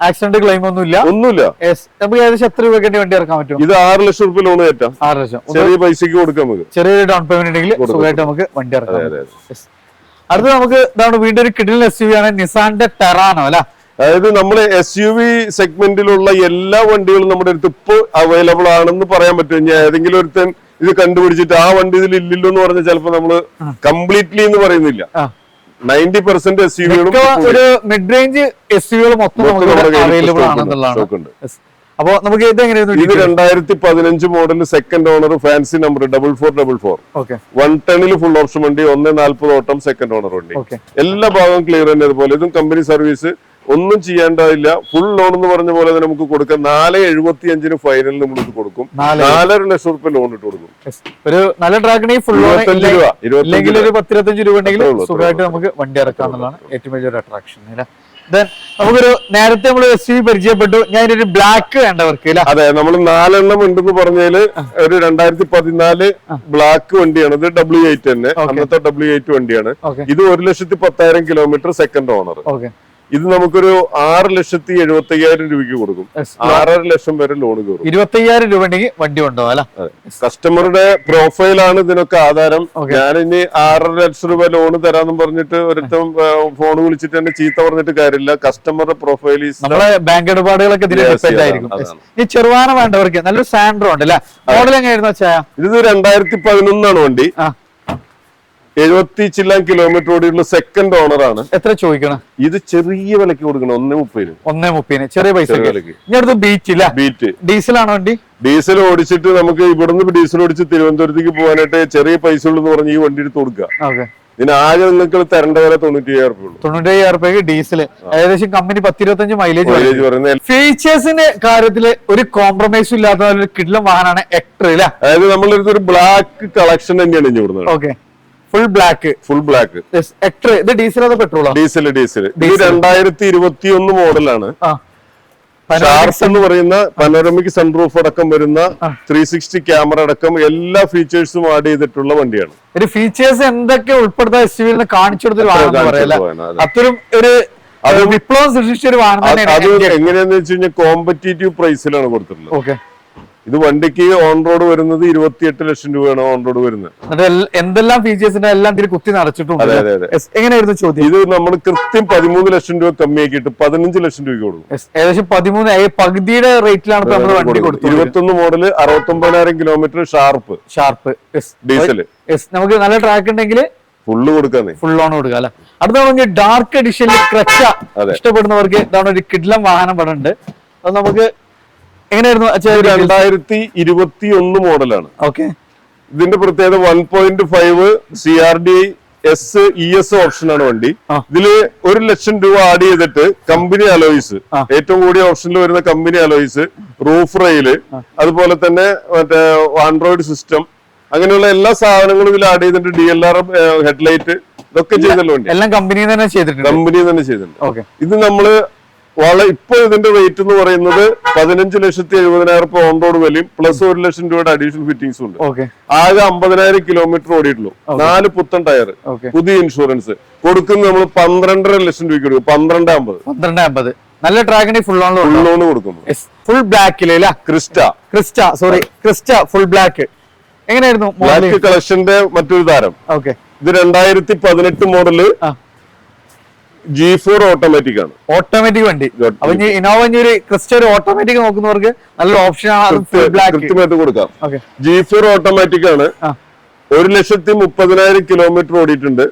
ആക്സിഡന്റ് ക്ലെയിം ഒന്നും ഇല്ല ഒന്നുമില്ല. Yes. നമുക്ക് ഏകദേശം എത്ര രൂപയ്ക്ക് വണ്ടി ഇറക്കാൻ പറ്റും? ഇത് ആറ് ലക്ഷം റുപ്യ ലോൺ കയറ്റാം. ആറ് ലക്ഷം. ചെറിയ പൈസക്ക് കൊടുക്കാം നമുക്ക്. ചെറിയൊരു ഡൗൺ പേയ്മെന്റ് ഉണ്ടെങ്കിൽ സുഖമായിട്ട് നമുക്ക് വണ്ടി ഇറക്കാം. അടുത്ത നമുക്ക് ഇതാണ് വീണ്ടും ഒരു കിഡിൽ എസ് യു ആണ്. നിസാന്റെ ടെറാനോ അല്ല? അതായത് നമ്മൾ എസ് യു വി സെഗ്മെന്റിലുള്ള എല്ലാ വണ്ടികളും നമ്മുടെ അടുത്ത് ഇപ്പോൾ അവൈലബിൾ ആണെന്ന് പറയാൻ പറ്റും. ഏതെങ്കിലും ഒരുത്തൻ ഇത് കണ്ടുപിടിച്ചിട്ട് ആ വണ്ടി ഇതിൽ ഇല്ലല്ലോ എന്ന് പറഞ്ഞാൽ ചിലപ്പോൾ നമ്മൾ കംപ്ലീറ്റ്ലി എന്ന് പറയുന്നില്ല. നയന്റി പെർസെന്റ് എസ് യു വികളും ഒരു മിഡ് റേഞ്ച് എസ് യുകൾ മൊത്തം അവൈലബിൾ ആണെന്നുള്ളതാണ്. അപ്പൊ നമുക്ക് ഇത് എങ്ങനെയായിരുന്നു ഇത് രണ്ടായിരത്തി പതിനഞ്ച് model second owner fancy number double four double four okay one ടണിൽ full option വണ്ടി ഒന്ന് നാല്പത് ഓട്ടം സെക്കൻഡ് ഓണർ വണ്ടി. എല്ലാ ഭാഗവും ക്ലിയർ തന്നെ അതുപോലെ ഇതും കമ്പനി സർവീസ് ഒന്നും ചെയ്യേണ്ടതില്ല ഫുൾ ലോൺ എന്ന് പറഞ്ഞ പോലെ തന്നെ നമുക്ക് കൊടുക്കാം. നാല് എഴുപത്തി അഞ്ചിന് ഫൈനൽ നമ്മൾ ഇത് കൊടുക്കും. നാലര ലക്ഷം റുപ്യ ലോൺ ഇട്ട് കൊടുക്കും. ഒരു നല്ല ട്രാക്കിന് ഫുൾ ഇരുപത്തഞ്ച് രൂപ. ഇരുപത്തഞ്ച് രൂപ. ഉണ്ടെങ്കിൽ സുഖമായിട്ട് നമുക്ക് വണ്ടി ഇറക്കാം എന്നുള്ളതാണ് ഏറ്റവും വലിയൊരു അട്രാക്ഷൻ ദെൻ നമുക്കൊരു നേരത്തെ നമ്മൾ എസ് യു പരിചയപ്പെട്ടു. ഞാൻ ഒരു ബ്ലാക്ക് വേണ്ടവർക്ക് അതെ നമ്മൾ നാലെണ്ണം ഉണ്ടെന്ന് പറഞ്ഞാൽ ഒരു രണ്ടായിരത്തി പതിനാല് ബ്ലാക്ക് വണ്ടിയാണ്. ഇത് ഡബ്ല്യു എയ്റ്റ് തന്നെ. അന്നത്തെ ഡബ്ല്യു എയ്റ്റ് വണ്ടിയാണ്. ഇത് ഒരു ലക്ഷത്തി പത്തായിരം കിലോമീറ്റർ സെക്കൻഡ് ഓണർ ഓക്കെ ഇത് നമുക്കൊരു ആറ് ലക്ഷത്തി എഴുപത്തി അയ്യായിരം രൂപയ്ക്ക് കൊടുക്കും. ആറര ലക്ഷം വരെ ലോൺ കയറും. ഇരുപത്തയ്യായിരം രൂപ ഉണ്ടെങ്കിൽ വണ്ടി ഉണ്ടോ അല്ല? കസ്റ്റമറുടെ പ്രൊഫൈലാണ് ഇതിനൊക്കെ ആധാരം. ഞാൻ ഇനി ആറര ലക്ഷം രൂപ ലോൺ തരാന്ന് പറഞ്ഞിട്ട് ഒരുത്തം ഫോൺ വിളിച്ചിട്ട് തന്നെ ചീത്ത പറഞ്ഞിട്ട് കാര്യമില്ല. കസ്റ്റമറുടെ പ്രൊഫൈൽ നമ്മളെ ബാങ്ക് ഇടപാടുകളൊക്കെ ഇതിൽ ചെറുവാന വേണ്ടവർക്ക് നല്ലൊരു സാൻഡ്രോ ഉണ്ട് അല്ലെ മോഡൽ എങ്ങനെയായിരുന്നു ഇത് രണ്ടായിരത്തി പതിനൊന്നാണ് വണ്ടി. എഴുപത്തി ചില്ലാൻ കിലോമീറ്റർ ഓടിയുള്ള സെക്കൻഡ് ഓണർ ആണ്. എത്ര ചോദിക്കണം? ഇത് ചെറിയ വിലക്ക് കൊടുക്കണം ഒന്നേ മുപ്പതിന്. ഒന്നേ മുപ്പതിന്. ചെറിയ പൈസ വിലക്ക് ബീച്ച് ഇല്ല ബീറ്റ് ഡീസലാണോ വണ്ടി? ഡീസൽ ഓടിച്ചിട്ട് നമുക്ക് ഇവിടുന്ന് ഡീസൽ ഓടിച്ച് തിരുവനന്തപുരത്തേക്ക് പോകാനായിട്ട് ചെറിയ പൈസ ഉള്ളെന്ന് പറഞ്ഞ് ഈ വണ്ടി എടുത്ത് കൊടുക്കുക. ഇതിന് ആകെ നിങ്ങൾക്ക് തരേണ്ട വില തൊണ്ണൂറ്റി അയ്യായിരം റുപ്യ ഉള്ളൂ തൊണ്ണൂറ്റയ്യായിരം രൂപയ്ക്ക് ഡീസൽ ഏകദേശം കമ്പനി പത്തിരുപത്തഞ്ച് മൈലേജ് മൈലേജ് പറയുന്നത് ഫീച്ചേഴ്സിന്റെ കാര്യത്തിൽ ഒരു കോംപ്രമൈസും ഇല്ലാത്ത ഒരു കിഡ്ലം വാഹനമാണ് എക്ടർ അതായത് നമ്മളൊരു ബ്ലാക്ക് കളക്ഷൻ തന്നെയാണ് ഇനി ഇവിടുന്ന്. Okay. Full black full black Hector ഇത് ഡീസൽ അതോ പെട്രോൾ ഡീസൽ ഡീസൽ ഇത്. രണ്ടായിരത്തി ഇരുപത്തി ഒന്ന് മോഡലാണ് ഷാർസ് എന്ന് പറയുന്ന പനോരമിക് സൺറൂഫ് അടക്കം വരുന്ന. ത്രീ സിക്സ്റ്റി ക്യാമറ അടക്കം എല്ലാ ഫീച്ചേഴ്സും ആഡ് ചെയ്തിട്ടുള്ള വണ്ടിയാണ്. ഒരു ഫീച്ചേഴ്സ് എന്തൊക്കെ ഉൾപ്പെടുത്ത എസ് യുവിൽ കാണിച്ചു കൊടുത്തൊരു വാഹനം എന്ന് കാണിച്ചു പറയല്ല കൊടുത്ത വാഹനം, അതെ. അത്തരം ഒരു വിപ്ലവം സൃഷ്ടിച്ച ഒരു വാഹനം അത് എങ്ങനെയാന്ന് വെച്ച് കഴിഞ്ഞാൽ കോമ്പറ്റേറ്റീവ് പ്രൈസിലാണ് കൊടുത്തിട്ടുള്ളത്. ഓക്കെ ഇത് വണ്ടിക്ക് ഓൺ റോഡ് വരുന്നത് ഇരുപത്തിയെട്ട് ലക്ഷം രൂപയാണ് ഓൺ റോഡ് വരുന്നത്. എന്തെല്ലാം ഫീച്ചേഴ്സിന്റെ എല്ലാം ഇതിൽ കുത്തി നിറച്ചിട്ടുണ്ട്. Yes. എങ്ങനെയായിരുന്നു ചോദ്യം? ഇത് നമ്മൾ കൃത്യം പതിമൂന്ന് ലക്ഷം രൂപ കമ്മിയാക്കിയിട്ട് പതിനഞ്ച് ലക്ഷം രൂപയ്ക്ക് കൊടുക്കും. ഏകദേശം പതിമൂന്ന് പകുതിയുടെ റേറ്റിലാണ് നമ്മൾ വണ്ടി കൊടുത്തത് ഇരുപത്തൊന്ന് മോഡൽ അറുപത്തൊമ്പതിനായിരം കിലോമീറ്റർ ഷാർപ്പ് ഷാർപ്പ് ഡീസൽ നമുക്ക് നല്ല ട്രാക്ക് ഉണ്ടെങ്കിൽ ഫുള്ള് കൊടുക്കാന്നേ. ഫുൾ ഓൺ കൊടുക്കുക അല്ലെ? അടുത്ത നമുക്ക് ഡാർക്ക് എഡിഷനിൽ ക്രച്ച ഇഷ്ടപ്പെടുന്നവർക്ക് ഇതാണ് ഒരു കിഡ്ലം വാഹനം ഇവിടെ അത് നമുക്ക് എങ്ങനെയായിരുന്നു രണ്ടായിരത്തി ഇരുപത്തി ഒന്ന് മോഡലാണ്. ഓക്കെ. ഇതിന്റെ പ്രത്യേകത one point five C R D S E S option ആണ് വണ്ടി. ഇതിൽ ഒരു ലക്ഷം രൂപ ആഡ് ചെയ്തിട്ട് കമ്പനി അലോയിസ് ഏറ്റവും കൂടിയ ഓപ്ഷനിൽ വരുന്ന കമ്പനി അലോയിസ് റൂഫ് റെയിൽ അതുപോലെ തന്നെ മറ്റേ ആൻഡ്രോയിഡ് സിസ്റ്റം അങ്ങനെയുള്ള എല്ലാ സാധനങ്ങളും ഇതിൽ ആഡ് ചെയ്തിട്ട് ഡി എൽ ആർ ഹെഡ്ലൈറ്റ് ഇതൊക്കെ ചെയ്തല്ലോ വണ്ടി എല്ലാം കമ്പനി തന്നെ ചെയ്തിട്ടുണ്ട്. കമ്പനി തന്നെ ചെയ്തിട്ടുണ്ട്. ഓക്കെ. ഇത് നമ്മൾ വളരെ ഇപ്പോൾ ഇതിന്റെ റേറ്റ് എന്ന് പറയുന്നത് പതിനഞ്ച് ലക്ഷത്തി എഴുപതിനായിരം രൂപ ഓൺ റോഡ് വിലയും പ്ലസ് ഒരു ലക്ഷം രൂപയുടെ അഡീഷണൽ ഫിറ്റിംഗ്സ് ഉണ്ട്. ആകെ അമ്പതിനായിരം കിലോമീറ്റർ ഓടിയിട്ടുള്ളൂ. നാല് പുത്തൻ ടയർ പുതിയ ഇൻഷുറൻസ് കൊടുക്കുന്ന നമ്മൾ പന്ത്രണ്ടര ലക്ഷം രൂപയ്ക്ക് കൊടുക്കും. പന്ത്രണ്ട് അമ്പത്. പന്ത്രണ്ട് അമ്പത്. നല്ല ട്രാക്കിന് ഫുൾ ഓൺ ഫുൾ ലോൺ കൊടുക്കുന്നു. Full black Crysta. Crysta sorry Crysta full black എങ്ങനെയായിരുന്നു ബ്ലാക്ക് കളക്ഷന്റെ മറ്റൊരു താരം. ഓക്കെ ഇത് രണ്ടായിരത്തി പതിനെട്ട് മോഡൽ ജി ഫോർ ഓട്ടോമാറ്റിക് ആണ്. ഓട്ടോമാറ്റിക് വണ്ടി. അപ്പൊ ഇനോവ ഒരു ക്രിസ്റ്റ ഒരു ഓട്ടോമാറ്റിക് നോക്കുന്നവർക്ക് നല്ല ഓപ്ഷൻ ആണ്. കൃത്യമായിട്ട് കൊടുക്കാം. ജി ഫോർ ഓട്ടോമാറ്റിക് ആണ്. ഒരു ലക്ഷത്തി മുപ്പതിനായിരം കിലോമീറ്റർ ഓടിയിട്ടുണ്ട്.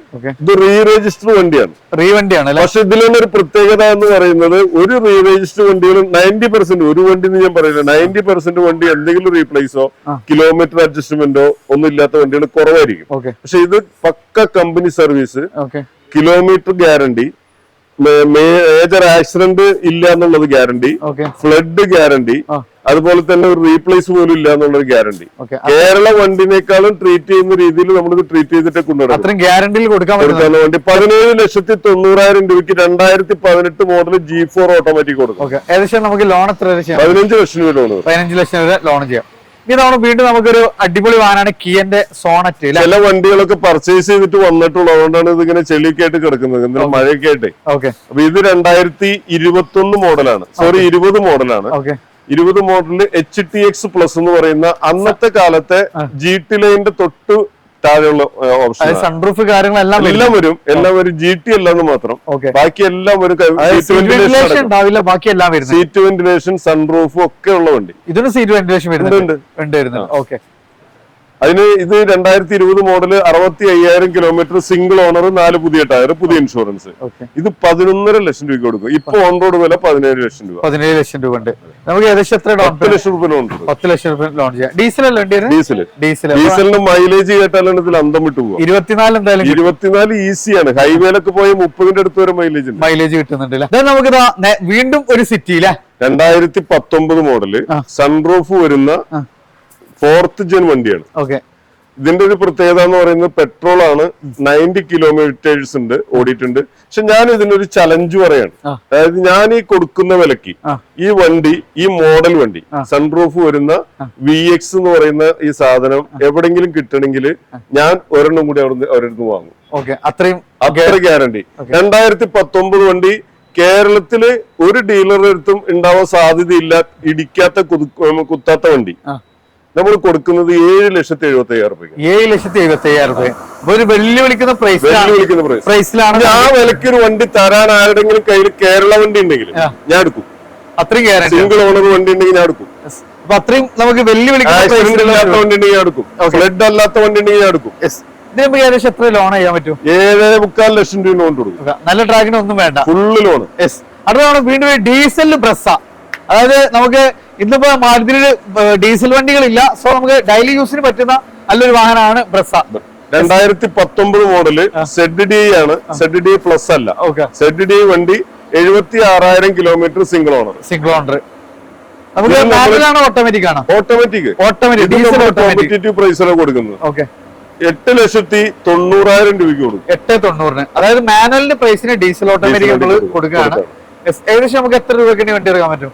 ഇത് റീ രജിസ്റ്റർ വണ്ടിയാണ്. റീ വണ്ടിയാണ് പക്ഷെ ഇതിലുള്ള ഒരു പ്രത്യേകത എന്ന് പറയുന്നത് ഒരു റീ രജിസ്റ്റർ വണ്ടികളും നയന്റി പെർസെന്റ് ഒരു വണ്ടി എന്ന് ഞാൻ പറയുന്നത് നയന്റി പെർസെന്റ് വണ്ടി എന്തെങ്കിലും റീപ്ലേസോ കിലോമീറ്റർ അഡ്ജസ്റ്റ്മെന്റോ ഒന്നും ഇല്ലാത്ത വണ്ടികൾ കുറവായിരിക്കും. പക്ഷെ ഇത് പക്ക company service kilometre guarantee major accident ഇല്ല എന്നുള്ളത് ഗ്യാരണ്ടി ഫ്ലഡ് ഗ്യാരണ്ടി. അതുപോലെ തന്നെ ഒരു റീപ്ലേസ് പോലും ഇല്ല എന്നുള്ളൊരു ഗ്യാരണ്ടി കേരള വണ്ടിനേക്കാളും ട്രീറ്റ് ചെയ്യുന്ന രീതിയിൽ നമ്മളിത് ട്രീറ്റ് ചെയ്തിട്ട് കൊണ്ടുവരാം ഗ്യാരണ്ടിയിൽ കൊടുക്കാൻ വേണ്ടി. പതിനേഴ് ലക്ഷത്തി തൊണ്ണൂറായിരം രൂപയ്ക്ക് രണ്ടായിരത്തി പതിനെട്ട് മോഡൽ ജി ഫോർ ഓട്ടോമാറ്റിക് കൊടുക്കും. ഏകദേശം നമുക്ക് ലോൺ എത്ര പതിനഞ്ച് ലക്ഷം രൂപ ലോൺ പതിനഞ്ച് ലക്ഷം രൂപ ലോൺ ചെയ്യാം. ഇനി തവണ വീണ്ടും നമുക്കൊരു അടിപൊളി വാഹനമാണ് കിയന്റെ സോണറ്റ് ചില വണ്ടികളൊക്കെ പർച്ചേസ് ചെയ്തിട്ട് വന്നിട്ടുള്ളൂ. അതുകൊണ്ടാണ് ഇത് ഇങ്ങനെ ചെളിയൊക്കെ ആയിട്ട് കിടക്കുന്നത് എന്നാൽ മഴയൊക്കെ ആയിട്ട്. ഓക്കെ അപ്പൊ ഇത് രണ്ടായിരത്തി ഇരുപത്തി ഒന്ന് മോഡലാണ് സോറി ഇരുപത് മോഡലാണ്. ഓക്കെ ഇരുപത് മോഡലിൽ എച്ച് ടി എക്സ് പ്ലസ് എന്ന് പറയുന്ന അന്നത്തെ കാലത്തെ ജി ടി ലൈനിന്റെ തൊട്ട് താഴെയുള്ള ഓപ്ഷൻ സൺപ്രൂഫ് സൺറൂഫ് കാര്യങ്ങളെല്ലാം എല്ലാം വരും. എല്ലാം ഒരു ജി ടി അല്ലാന്ന് മാത്രം. ബാക്കി എല്ലാം ഒരു ഉണ്ടാവില്ല ബാക്കി എല്ലാം വരും സീറ്റ് വെന്റിലേഷൻ സൺറൂഫും ഒക്കെ ഉള്ള വണ്ടി. ഇതിന് സീറ്റ് വെന്റിലേഷൻ വരുന്നുണ്ട്. ഓക്കെ അതിന് ഇത് രണ്ടായിരത്തി ഇരുപത് മോഡൽ അറുപത്തി അയ്യായിരം കിലോമീറ്റർ സിംഗിൾ ഓണർ നാല് പുതിയ ടയർ പുതിയ ഇൻഷുറൻസ് ഇത് പതിനൊന്നര ലക്ഷം രൂപ കൊടുക്കും. ഇപ്പൊ ഓൺ റോഡ് വില പതിനേഴ് ലക്ഷം രൂപ. പതിനേഴ് ലക്ഷം രൂപ ഉണ്ട്. നമുക്ക് ഏകദേശം എത്ര പത്ത് ലക്ഷം രൂപ ലോൺ പത്ത് ലക്ഷം രൂപ ലോൺ ചെയ്യാം. ഡീസൽ ഡീസൽ ഡീസൽ ഡീസലിന് മൈലേജ് കേട്ടാലാണ് ഇതിൽ അന്തം വിട്ടു പോകും ഇരുപത്തിനാല് എന്തായാലും ഇരുപത്തിനാല് ഈസിയാണ് ഹൈവേയിലൊക്കെ പോയ മുപ്പതിന്റെ അടുത്ത് വരെ മൈലേജ് മൈലേജ് കിട്ടുന്നുണ്ട് നമുക്ക് വീണ്ടും ഒരു സിറ്റി അല്ലേ രണ്ടായിരത്തി പത്തൊമ്പത് മോഡൽ. സൺറൂഫ് വരുന്ന. ഫോർത്ത് ജെൻ വണ്ടിയാണ്. ഓക്കെ ഇതിന്റെ ഒരു പ്രത്യേകത എന്ന് പറയുന്നത് പെട്രോൾ ആണ്. നയന്റി കിലോമീറ്റേഴ്സ് ഉണ്ട് ഓടിയിട്ടുണ്ട്. പക്ഷെ ഞാൻ ഇതിനൊരു ചലഞ്ച് പറയാണ്. അതായത് ഞാൻ ഈ കൊടുക്കുന്ന വിലക്ക് ഈ വണ്ടി ഈ മോഡൽ വണ്ടി സൺപ്രൂഫ് സൺറൂഫ് വരുന്ന വി എക്സ് എന്ന് പറയുന്ന ഈ സാധനം എവിടെങ്കിലും കിട്ടണമെങ്കിൽ ഞാൻ ഒരെണ്ണം കൂടി അവിടെ അവരുടെ വാങ്ങും. ഓക്കെ അത്രയും അത്ര ഗ്യാരണ്ടി രണ്ടായിരത്തി പത്തൊമ്പത് വണ്ടി കേരളത്തിൽ ഒരു ഡീലറുടെ അടുത്തും ഉണ്ടാവാൻ സാധ്യതയില്ല ഇടിക്കാത്ത കുത്താത്ത വണ്ടി. നമ്മൾ കൊടുക്കുന്നത് ഏഴ് ലക്ഷത്തി എഴുപത്തി അയ്യായിരം രൂപ ഏഴ് ലക്ഷത്തി എഴുപത്തി അയ്യായിരം രൂപ അപ്പൊ ഒരു വെല്ലുവിളിക്കുന്ന പ്രൈസ് വെല്ലുവിളിക്കുന്ന പ്രൈസ് പ്രൈസിലാണ് ആ വിലക്ക് ഒരു വണ്ടി തരാൻ ആരുടെങ്കിലും കയ്യിൽ കേരള വണ്ടി ഉണ്ടെങ്കിൽ ഞാൻ എടുക്കും. അത്രയും ഗ്യാരണ്ടി സിംഗിൾ ഓണർ വണ്ടി ഉണ്ടെങ്കിൽ ഞാൻ എടുക്കും. അപ്പൊ അത്രയും നമുക്ക് വെല്ലുവിളിക്കുന്ന വണ്ടി ഉണ്ടെങ്കിൽ ഞാൻ എടുക്കും. ഫ്ലഡ് അല്ലാത്ത വണ്ടി ഉണ്ടെങ്കിൽ ഞാൻ എടുക്കും. ഏകദേശം എത്ര ലോൺ ചെയ്യാൻ പറ്റും? ഏഴേ മുക്കാൽ ലക്ഷം രൂപ ലോൺ കൊടുക്കും. നല്ല ട്രാക്കിന് ഒന്നും വേണ്ട. ഫുള്ള് ലോൺ യെസ് അടുത്താണ് വീണ്ടും ഡീസൽ ബ്രസ്സ. അതായത് നമുക്ക് ഇന്നിപ്പോ മാരുതിയിൽ ഡീസൽ വണ്ടികളില്ല. സോ നമുക്ക് ഡെയിലി യൂസിന് പറ്റുന്ന നല്ലൊരു വാഹനമാണ് ബ്രസ രണ്ടായിരത്തി പത്തൊമ്പത് മോഡൽ സെഡ് ഡി ആണ്. സെഡ് ഡി പ്ലസ് അല്ല. സെഡ് ഡി വണ്ടി എഴുപത്തി ആറായിരം kilometre single owner single owner automatic ആണോ automatic automatic diesel automatic competitive പ്രൈസിലാണ് കൊടുക്കുന്നത്. ഓക്കെ എട്ട് ലക്ഷത്തി തൊണ്ണൂറായിരം രൂപയ്ക്ക് കൊടുക്കും. എട്ട് തൊണ്ണൂറിന്. അതായത് മാനുവലിന്റെ പ്രൈസിന് ഡീസൽ ഓട്ടോമാറ്റിക് കൊടുക്കുകയാണ്. ഏകദേശം നമുക്ക് എത്ര രൂപയ്ക്ക് വണ്ടി എടുക്കാൻ പറ്റും?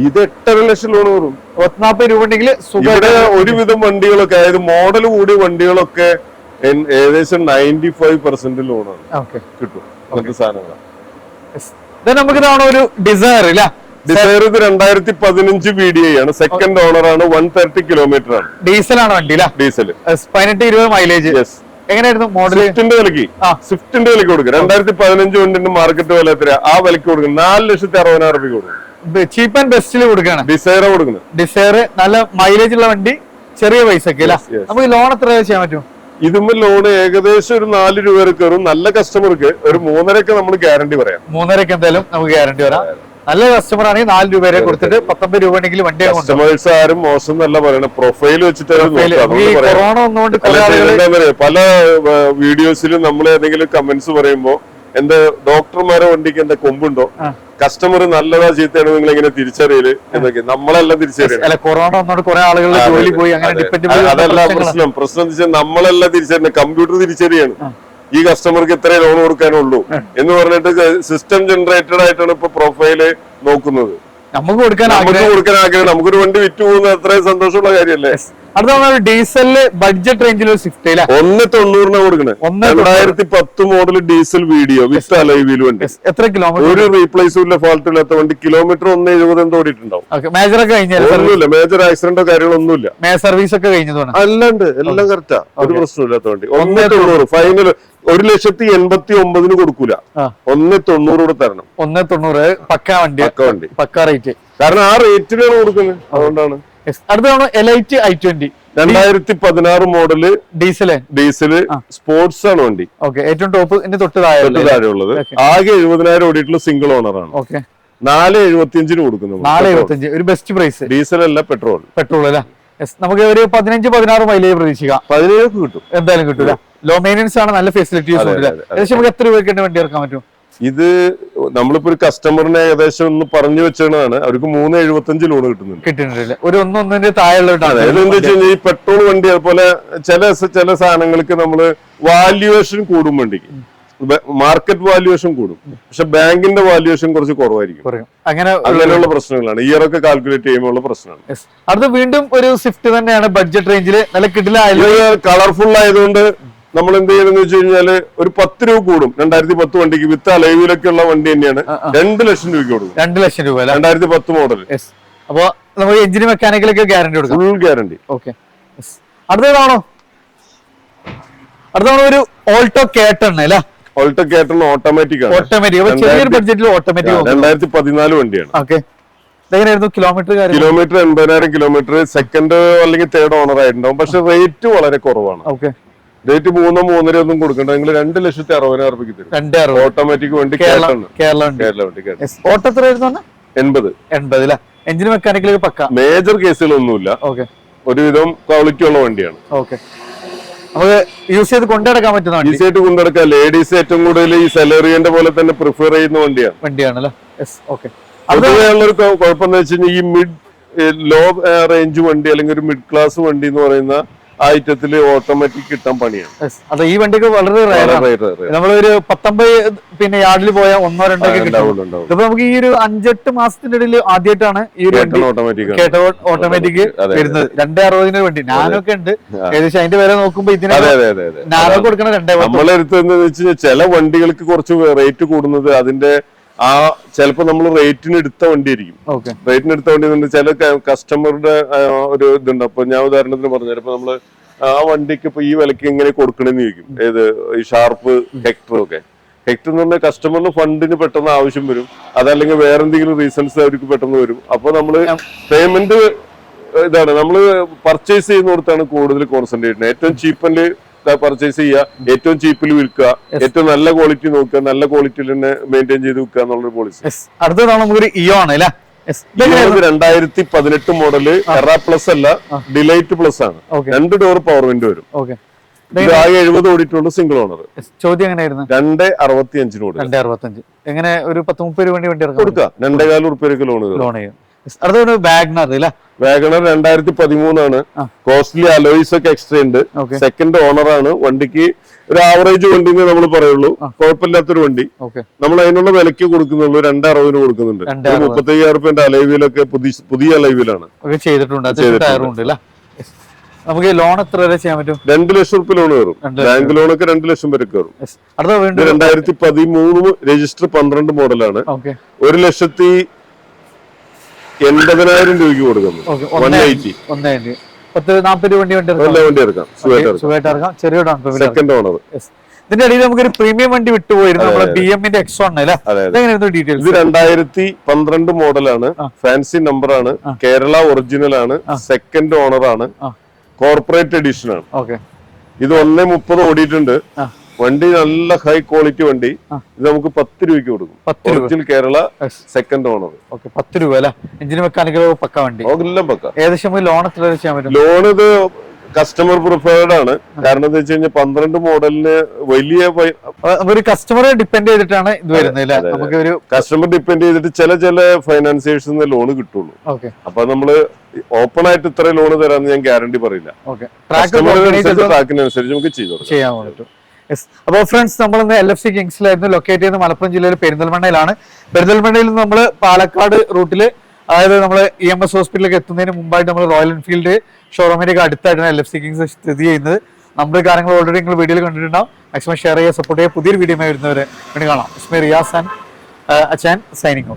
ഇത് എട്ടര ലക്ഷം ലോൺ വരും. പത്നാപ്പത് രൂപ ഉണ്ടെങ്കിൽ ഇവിടെ ഒരുവിധം വണ്ടികളൊക്കെ അതായത് മോഡൽ കൂടിയ വണ്ടികളൊക്കെ ഏകദേശം നയന്റി ഫൈവ് പെർസെന്റ് ലോണാണ് കിട്ടും അങ്ങനത്തെ സാധനങ്ങൾ നമുക്ക് ഇതാണ് ഒരു ഡിസയർ ഇല്ല ഇത് രണ്ടായിരത്തി പതിനഞ്ച് വി ഡി ഐ ആണ് സെക്കൻഡ് ഓണർ ആണ് വൺ തേർട്ടി കിലോമീറ്റർ ആണ്. ഡീസൽ ആണ് വണ്ടി ഡീസൽ പതിനെട്ട് ഇരുപത് മൈലേജ് എങ്ങനെയായിരുന്നു മോഡൽ സ്വിഫ്റ്റിന്റെ വിലക്ക്. ആ. സ്വിഫ്റ്റിന്റെ വിലക്ക് കൊടുക്കും രണ്ടായിരത്തി പതിനഞ്ച് വണ്ടിന്റെ മാർക്കറ്റ് വില എത്ര ആ വിലക്ക് കൊടുക്കും നാല് ലക്ഷത്തി അറുപതിനായിരം രൂപ കൊടുക്കും. ചീപ്പ് ആൻഡ് ബെസ്റ്റിൽ കൊടുക്കുകയാണ് ഡിസൈറ കൊടുക്കുന്നത്. ഡിസൈർ നല്ല മൈലേജ് ഉള്ള വണ്ടി ചെറിയ പൈസക്ക് അല്ല. നമുക്ക് ലോൺ എത്ര ചെയ്യാൻ പറ്റും? ഇതുമ്പോ ലോൺ ഏകദേശം ഒരു നാല് രൂപ കയറും. നല്ല കസ്റ്റമർക്ക് ഒരു മൂന്നരക്ക് നമ്മൾ ഗ്യാരണ്ടി പറയാം. മൂന്നരക്ക് എന്തായാലും നമുക്ക് ഗ്യാരണ്ടി വരാം. നല്ല കസ്റ്റമർ ആണെങ്കിൽ നാല് രൂപ വരെ കൊടുത്തിട്ട് പത്തൊമ്പത് രൂപ ഉണ്ടെങ്കിൽ വണ്ടി കസ്റ്റമേഴ്സ് ആരും മോശം എന്നല്ല പറയണ പ്രൊഫൈൽ വെച്ചിട്ട് പല വീഡിയോസിലും നമ്മൾ ഏതെങ്കിലും കമന്റ്സ് പറയുമ്പോ എന്താ ഡോക്ടർമാരെ വണ്ടിക്ക് എന്റെ കൊമ്പുണ്ടോ? കസ്റ്റമർ നല്ലതാ ചീത്തയാണ് നിങ്ങൾ എങ്ങനെ തിരിച്ചറിയൽ എന്നൊക്കെ. നമ്മളെല്ലാം തിരിച്ചറിയണം കൊറോണ കുറെ ആളുകളുടെ ജോലി പോയി അങ്ങനെ അതല്ല പ്രശ്നം. പ്രശ്നം എന്ന് വെച്ചാൽ നമ്മളെല്ലാം തിരിച്ചറിയണം കമ്പ്യൂട്ടർ തിരിച്ചറിയാണ്. ഈ കസ്റ്റമർക്ക് ഇത്രേ ലോൺ കൊടുക്കാനുള്ളൂ. എന്ന് പറഞ്ഞിട്ട് സിസ്റ്റം ജനറേറ്റഡ് ആയിട്ടാണ് ഇപ്പൊ പ്രൊഫൈൽ നോക്കുന്നത്. നമുക്ക് കൊടുക്കാൻ നമുക്ക് കൊടുക്കാൻ ആഗ്രഹം. നമുക്കൊരു വണ്ടി വിറ്റ് പോകുന്നത് അത്രയും സന്തോഷമുള്ള കാര്യമല്ലേ? അടുത്ത ഡീസലിൽ ബഡ്ജറ്റ് റേഞ്ചിൽ ഒരു സ്വിഫ്റ്റ് അല്ല ഒന്ന് തൊണ്ണൂറിനാണ് കൊടുക്കണേ. ഒന്ന് രണ്ടായിരത്തി പത്ത് മോഡൽ ഡീസൽ വീഡിയോ വിത്ത് വണ്ടി. എത്ര കിലോമീറ്റർ ഒരു റീപ്ലേസും ഇല്ല ഫാൾട്ട് ഇല്ലാത്ത വണ്ടി കിലോമീറ്റർ ഒന്ന് എഴുപത് ഓടിയിട്ടുണ്ടാവും. മേജർ ഒക്കെ കഴിഞ്ഞാൽ ഒന്നുമില്ല. മേജർ ആക്സിഡന്റോ കാര്യങ്ങളൊന്നുമില്ല. മേ സർവീസ് ഒക്കെ കഴിഞ്ഞതാണ് അല്ലാണ്ട് എല്ലാം കറക്റ്റാ ഒരു പ്രശ്നമില്ലാത്ത വണ്ടി. ഒന്ന് തൊണ്ണൂറ്. ഫൈനൽ ഒരു ലക്ഷത്തി എൺപത്തി ഒമ്പതിന് കൊടുക്കൂല. ഒന്ന് തൊണ്ണൂറ് കൂടെ തരണം. ഒന്ന് തൊണ്ണൂറ്. പക്ക വണ്ടി. പക്ക വണ്ടി. പക്ക റേറ്റ് കാരണം ആ റേറ്റിലാണ് കൊടുക്കുന്നത്. അതുകൊണ്ടാണ്. അടുത്താണ് എലൈറ്റ് ഐ ട്വന്റി രണ്ടായിരത്തി പതിനാറ് മോഡൽ ഡീസൽ ഡീസൽ സ്പോർട്സ് ആണ് വണ്ടി. ഓക്കെ ഏറ്റവും ടോപ്പ് തൊട്ട് താഴെ തൊട്ട് ഉള്ളത്. ആകെ എഴുപതിനായിരം ഓടിയിട്ടുള്ള സിംഗിൾ ഓണർ ആണ്. ഓക്കെ നാല് എഴുപത്തിയഞ്ചിന് കൊടുക്കുന്നു നാല് എഴുപത്തിയഞ്ച്. ഒരു ബെസ്റ്റ് പ്രൈസ് ഡീസൽ അല്ല പെട്രോൾ പെട്രോൾ അല്ല? നമുക്ക് ഒരു പതിനഞ്ച് പതിനാറ് മൈലേജ് പ്രതീക്ഷിക്കാം. പതിനേഴ് കിട്ടും. എന്തായാലും കിട്ടൂല. ലോ മെയിനൻസ് ആണ് നല്ല ഫെസിലിറ്റീസ് ഉണ്ട്. ഏകദേശം നമുക്ക് എത്ര രൂപയ്ക്ക് വണ്ടി ഇറക്കാൻ പറ്റും? ഇത് നമ്മളിപ്പോ ഒരു കസ്റ്റമറിനെ ഏകദേശം ഒന്ന് പറഞ്ഞു വെച്ചാണ് അവർക്ക് മൂന്ന് എഴുപത്തഞ്ച് ലോൺ കിട്ടുന്നുണ്ട്. കിട്ടുന്നില്ല. ഒരു ഒന്നൊന്നിന്റെ താഴെയുള്ള അതായത് എന്താ വെച്ച് ഈ പെട്രോൾ വണ്ടി അതുപോലെ ചില ചില സാധനങ്ങൾക്ക് നമ്മൾ വാല്യുവേഷൻ കൂടും വണ്ടിക്ക്. മാർക്കറ്റ് വാല്യുവേഷൻ കൂടും. പക്ഷെ ബാങ്കിന്റെ വാല്യുവേഷൻ കുറച്ച് കുറവായിരിക്കും. അങ്ങനെ അങ്ങനെയുള്ള പ്രശ്നങ്ങളാണ്. ഇയർ ഒക്കെ കാൽക്കുലേറ്റ് ചെയ്യുമ്പോൾ പ്രശ്നമാണ്. അടുത്ത വീണ്ടും ഒരു സ്വിഫ്റ്റ് തന്നെയാണ് ബഡ്ജറ്റ് റേഞ്ചിൽ നല്ല കിട്ടില്ല ഇത് കളർഫുൾ ആയതുകൊണ്ട് നമ്മൾ എന്ത് ചെയ്യണമെന്ന് വെച്ച് കഴിഞ്ഞാൽ ഒരു പത്ത് രൂപ കൂടും. രണ്ടായിരത്തി പത്ത് വണ്ടിക്ക് വിത്ത് അലൈവിലൊക്കെ ഉള്ള വണ്ടി തന്നെയാണ്. രണ്ട് ലക്ഷം രൂപയ്ക്ക് കൊടുക്കും. രണ്ട് ലക്ഷം രൂപ രണ്ടായിരത്തി പത്ത് മോഡൽ അപ്പൊ നമുക്ക് എഞ്ചിന് മെക്കാനിക്കലൊക്കെ ഗ്യാരണ്ടി കൊടുക്കും. ഫുൾ ഗ്യാരണ്ടി ഓക്കെ അടുത്തതാണോ അടുത്താണ് ഒരു ഓൾട്ടോ കേട്ടണ് അല്ലേ? ഓൾട്ടോ കേട്ടൺ ഓട്ടോമാറ്റിക് ആണ്. ഓട്ടോമാറ്റിക് ചെറിയൊരു ബഡ്ജറ്റിൽ ഓട്ടോമാറ്റിക് രണ്ടായിരത്തി പതിനാല് വണ്ടിയാണ്. ഓക്കെ കിലോമീറ്റർ കിലോമീറ്റർ എൺപതിനായിരം കിലോമീറ്റർ സെക്കൻഡ് അല്ലെങ്കിൽ തേർഡ് ഓണർ ആയിട്ടുണ്ടാവും. പക്ഷെ റേറ്റ് വളരെ കുറവാണ്. റേറ്റ് മൂന്നോ മൂന്നര ഒന്നും കൊടുക്കണ്ട. നിങ്ങൾ രണ്ട് ലക്ഷത്തി അറുപതിനായിരം രൂപയ്ക്ക് തരും. രണ്ട് അറുപത്. ഓട്ടോമാറ്റിക് വണ്ടി കേരള വണ്ടി. എൺപത്. എൺപത് അല്ലേ എഞ്ചിന് മെക്കാനിക്കലൊക്കെ പക്ക? മേജർ കേസുകളൊന്നുമില്ല. ഓക്കെ ഒരുവിധം ക്വാളിറ്റി ഉള്ള വണ്ടിയാണ്. ഓക്കെ നമുക്ക് യൂസ് ചെയ്ത് കൊണ്ടുനടക്കാൻ പറ്റുന്ന ഈസി ആയിട്ട് കൊണ്ടെടുക്കാം ലേഡീസ് ഏറ്റവും കൂടുതൽ ഈ സെലറിയന്റെ പോലെ തന്നെ പ്രിഫർ ചെയ്യുന്ന വണ്ടിയാണ്. വണ്ടിയാണ് അല്ലേ യെസ് ഓക്കെ പൊതുവെയുള്ളൊരു കൊ- കുഴപ്പം എന്ന് വെച്ച് കഴിഞ്ഞാൽ ഈ മിഡ് ലോ റേഞ്ച് വണ്ടി അല്ലെങ്കിൽ ഒരു മിഡ് ക്ലാസ് വണ്ടി എന്ന് പറയുന്ന ഐറ്റത്തിൽ ഓട്ടോമാറ്റിക് കിട്ടാൻ പണിയാണ്. അത് ഈ വണ്ടിക്ക് വളരെ. നമ്മളൊരു പത്തൊമ്പത് പിന്നെ യാർഡിൽ പോയ ഒന്നോ രണ്ടോ ഇപ്പൊ. നമുക്ക് ഈ ഒരു അഞ്ചെട്ട് മാസത്തിന്റെ ഇടയിൽ ആദ്യമായിട്ടാണ് ഈ ഒരു വണ്ടി ഓട്ടോമാറ്റിക് വരുന്നത്. രണ്ടേ അറുപതിന് വണ്ടി. നാനൊക്കെ ഉണ്ട്. ഏകദേശം അതിന്റെ വില നോക്കുമ്പോ ഇതിന് നാനോ കൊടുക്കണ രണ്ടേ നമ്മളെടുത്ത് വെച്ച് ചില വണ്ടികൾക്ക് കുറച്ച് റേറ്റ് കൂടുന്നത് അതിന്റെ ആ ചിലപ്പോ നമ്മൾ റേറ്റിന് എടുത്ത വണ്ടി ആയിരിക്കും റേറ്റിന് എടുത്ത വണ്ടി ചില കസ്റ്റമറുടെ ഒരു ഇതുണ്ട്. അപ്പൊ ഞാൻ ഉദാഹരണത്തിന് പറഞ്ഞു ചിലപ്പോ നമ്മൾ ആ വണ്ടിക്ക് ഇപ്പൊ ഈ വിലക്ക് എങ്ങനെ കൊടുക്കണമെന്ന് ചോദിക്കും. ഏത് ഈ ഷാർപ്പ് ഹെക്ടർ ഒക്കെ. ഹെക്ടർ എന്ന് പറഞ്ഞാൽ കസ്റ്റമറിന് ഫണ്ടിന് പെട്ടെന്ന് ആവശ്യം വരും. അതല്ലെങ്കിൽ വേറെ എന്തെങ്കിലും റീസൺസ് അവർക്ക് പെട്ടെന്ന് വരും. അപ്പൊ നമ്മൾ പേയ്മെന്റ് ഇതാണ്. നമ്മൾ പർച്ചേസ് ചെയ്യുന്നിടത്താണ് കൂടുതൽ കോൺസെൻട്രേറ്റ് ചെയ്യുന്നത്. ഏറ്റവും ചീപ്പൽ പർച്ചേസ് ചെയ്യുക ഏറ്റവും ചീപ്പിൽ വിൽക്കുക ഏറ്റവും നല്ല ക്വാളിറ്റി നോക്കുക നല്ല ക്വാളിറ്റിയിൽ തന്നെ മെയിന്റെയിൻ ചെയ്ത് വിൽക്കുക എന്നുള്ളൊരു പോളിസി അടുത്തതാണ് നമുക്കൊരു ഇയോ ആണ് അല്ലേ രണ്ടായിരത്തി പതിനെട്ട് മോഡൽ എറ പ്ലസ് അല്ല ഡിലൈറ്റ് പ്ലസ് ആണ്. രണ്ട് ഡോർ പവർ വിൻഡ് വരും. ആകെ എഴുപത് ഓടിയിട്ടുള്ള സിംഗിൾ ഓണർ ചോദ്യം എങ്ങനെയായിരുന്നു? രണ്ട് അറുപത്തി അഞ്ചിന് കൊടുക്കാം രണ്ട് എങ്ങനെ ഒരു പത്ത് മുപ്പത് രൂപ വേണ്ടി വണ്ടി കൊടുക്കാം രണ്ടേകാൽ ഉറുപ്പ്യക്ക് ലോൺ ലോൺ ചെയ്യും. അടുത്ത ബാഗ്നർ അല്ലേ വാഗണർ രണ്ടായിരത്തി പതിമൂന്നാണ്. കോസ്റ്റ്ലി അലോയിസ് ഒക്കെ എക്സ്ട്രാ ഉണ്ട്. സെക്കൻഡ് ഓണർ ആണ്. വണ്ടിക്ക് ഒരു ആവറേജ് വണ്ടി നമ്മൾ പറയുള്ളൂ. കുഴപ്പമില്ലാത്തൊരു വണ്ടി. നമ്മൾ അതിനുള്ള വിലക്ക് കൊടുക്കുന്നുള്ളൂ. രണ്ടറുപതിന് കൊടുക്കുന്നുണ്ട്. മുപ്പത്തി അയ്യായിരം റുപ്യന്റെ അലൈവിലൊക്കെ പുതിയ അലൈവിലാണ് ഒക്കെ ചെയ്തിട്ടുണ്ട്. നമുക്ക് ലോൺ എത്ര വരെ ചെയ്യാൻ പറ്റും? രണ്ട് ലക്ഷം റുപ്യ ലോൺ കയറും. ബാങ്ക് ബാങ്ക് ലോണൊക്കെ രണ്ട് ലക്ഷം വരെ കയറും. രണ്ടായിരത്തി പതിമൂന്ന് രജിസ്റ്റർ പന്ത്രണ്ട് മോഡലാണ് ഒരു ലക്ഷത്തി എൺപതിനായിരം രൂപയ്ക്ക് കൊടുക്കുന്നു. വൺ എയ്റ്റി പത്ത് നാൽപ്പത് വണ്ടി വണ്ടി വണ്ടി എടുക്കാം. സുഖമായിട്ട് ഇറക്കാം ചെറിയ ഡൗൺ പേയ്മെന്റ് സെക്കൻഡ് ഓണർ ഇതിന്റെ ഇടയിൽ നമുക്കൊരു പ്രീമിയം വണ്ടി വിട്ടുപോയിരുന്നു. നമ്മുടെ ബി എമ്മിന്റെ എക്സ് വൺ. ഇതെങ്ങനെയായിരുന്നു ഇത് ഡീറ്റെയിൽസ് രണ്ടായിരത്തി പന്ത്രണ്ട് മോഡലാണ്. ഫാൻസി നമ്പർ ആണ്. കേരള ഒറിജിനൽ ആണ്. സെക്കൻഡ് ഓണർ ആണ്. കോർപ്പറേറ്റ് എഡിഷൻ ആണ്. ഓക്കെ. ഇത് ഒന്നേ മുപ്പത് ഓടിയിട്ടുണ്ട്. വണ്ടി നല്ല ഹൈ ക്വാളിറ്റി വണ്ടി. ഇത് നമുക്ക് പത്ത് രൂപയ്ക്ക് കൊടുക്കും. Original Kerala second owner okay പത്ത് രൂപ അല്ല? എഞ്ചിൻ മെക്കാനിക്കൽ പക്ക വണ്ടി. എല്ലാം പക്ക. ഏകദേശം ലോൺ എത്ര ചെയ്യാൻ പറ്റും? ലോൺ ഇത് കസ്റ്റമർ പ്രിഫേർഡ് ആണ്. കാരണം എന്താ വെച്ച് കഴിഞ്ഞാൽ പന്ത്രണ്ട് മോഡലിന് വലിയ ഒരു കസ്റ്റമറെ ഡിപെൻഡ് ചെയ്തിട്ടാണ് ഇത് വരുന്നത്. നമുക്ക് ഒരു കസ്റ്റമർ ഡിപെൻഡ് ചെയ്തിട്ട് ചില ചില ഫൈനാൻസിയേഴ്സ് ലോൺ കിട്ടുള്ളൂ. അപ്പൊ നമ്മൾ ഓപ്പൺ ആയിട്ട് ഇത്ര ലോൺ തരാന്ന് ഞാൻ ഗ്യാരണ്ടി പറയില്ല. ട്രാക്കിനനുസരിച്ച് നമുക്ക് ചെയ്തു ചെയ്യാൻ പറ്റും. യെസ് അപ്പോൾ ഫ്രണ്ട്സ് നമ്മൾ ഇന്ന് എൽ എഫ് സി കിങ്സിലായിരുന്നു ലൊക്കേറ്റ് ചെയ്യുന്നത് മലപ്പുറം ജില്ലയിലെ പെരിന്തൽമണ്ണയിലാണ്. പെരിന്തൽമണ്ണയിൽ നിന്ന് നമ്മൾ പാലക്കാട് റൂട്ടിൽ അതായത് നമ്മൾ ഇ എം എസ് ഹോസ്പിറ്റലിലേക്ക് എത്തുന്നതിന് മുമ്പായിട്ട് നമ്മൾ റോയൽ എൻഫീൽഡ് ഷോറൂമിന്റെ ഒക്കെ അടുത്തായിട്ടാണ് എൽ എഫ് സി കിങ്സ് സ്ഥിതി ചെയ്യുന്നത്. നമ്മുടെ കാര്യങ്ങൾ ഓൾറെഡി നിങ്ങൾ വീഡിയോയിൽ കണ്ടിട്ടുണ്ടാവും. മാക്സിമം ഷെയർ ചെയ്യുക സപ്പോർട്ട് ചെയ്യുക. പുതിയൊരു വീഡിയോ വരുന്നവരെ വേണ്ടി കാണാം. Ismi Riyas and signing off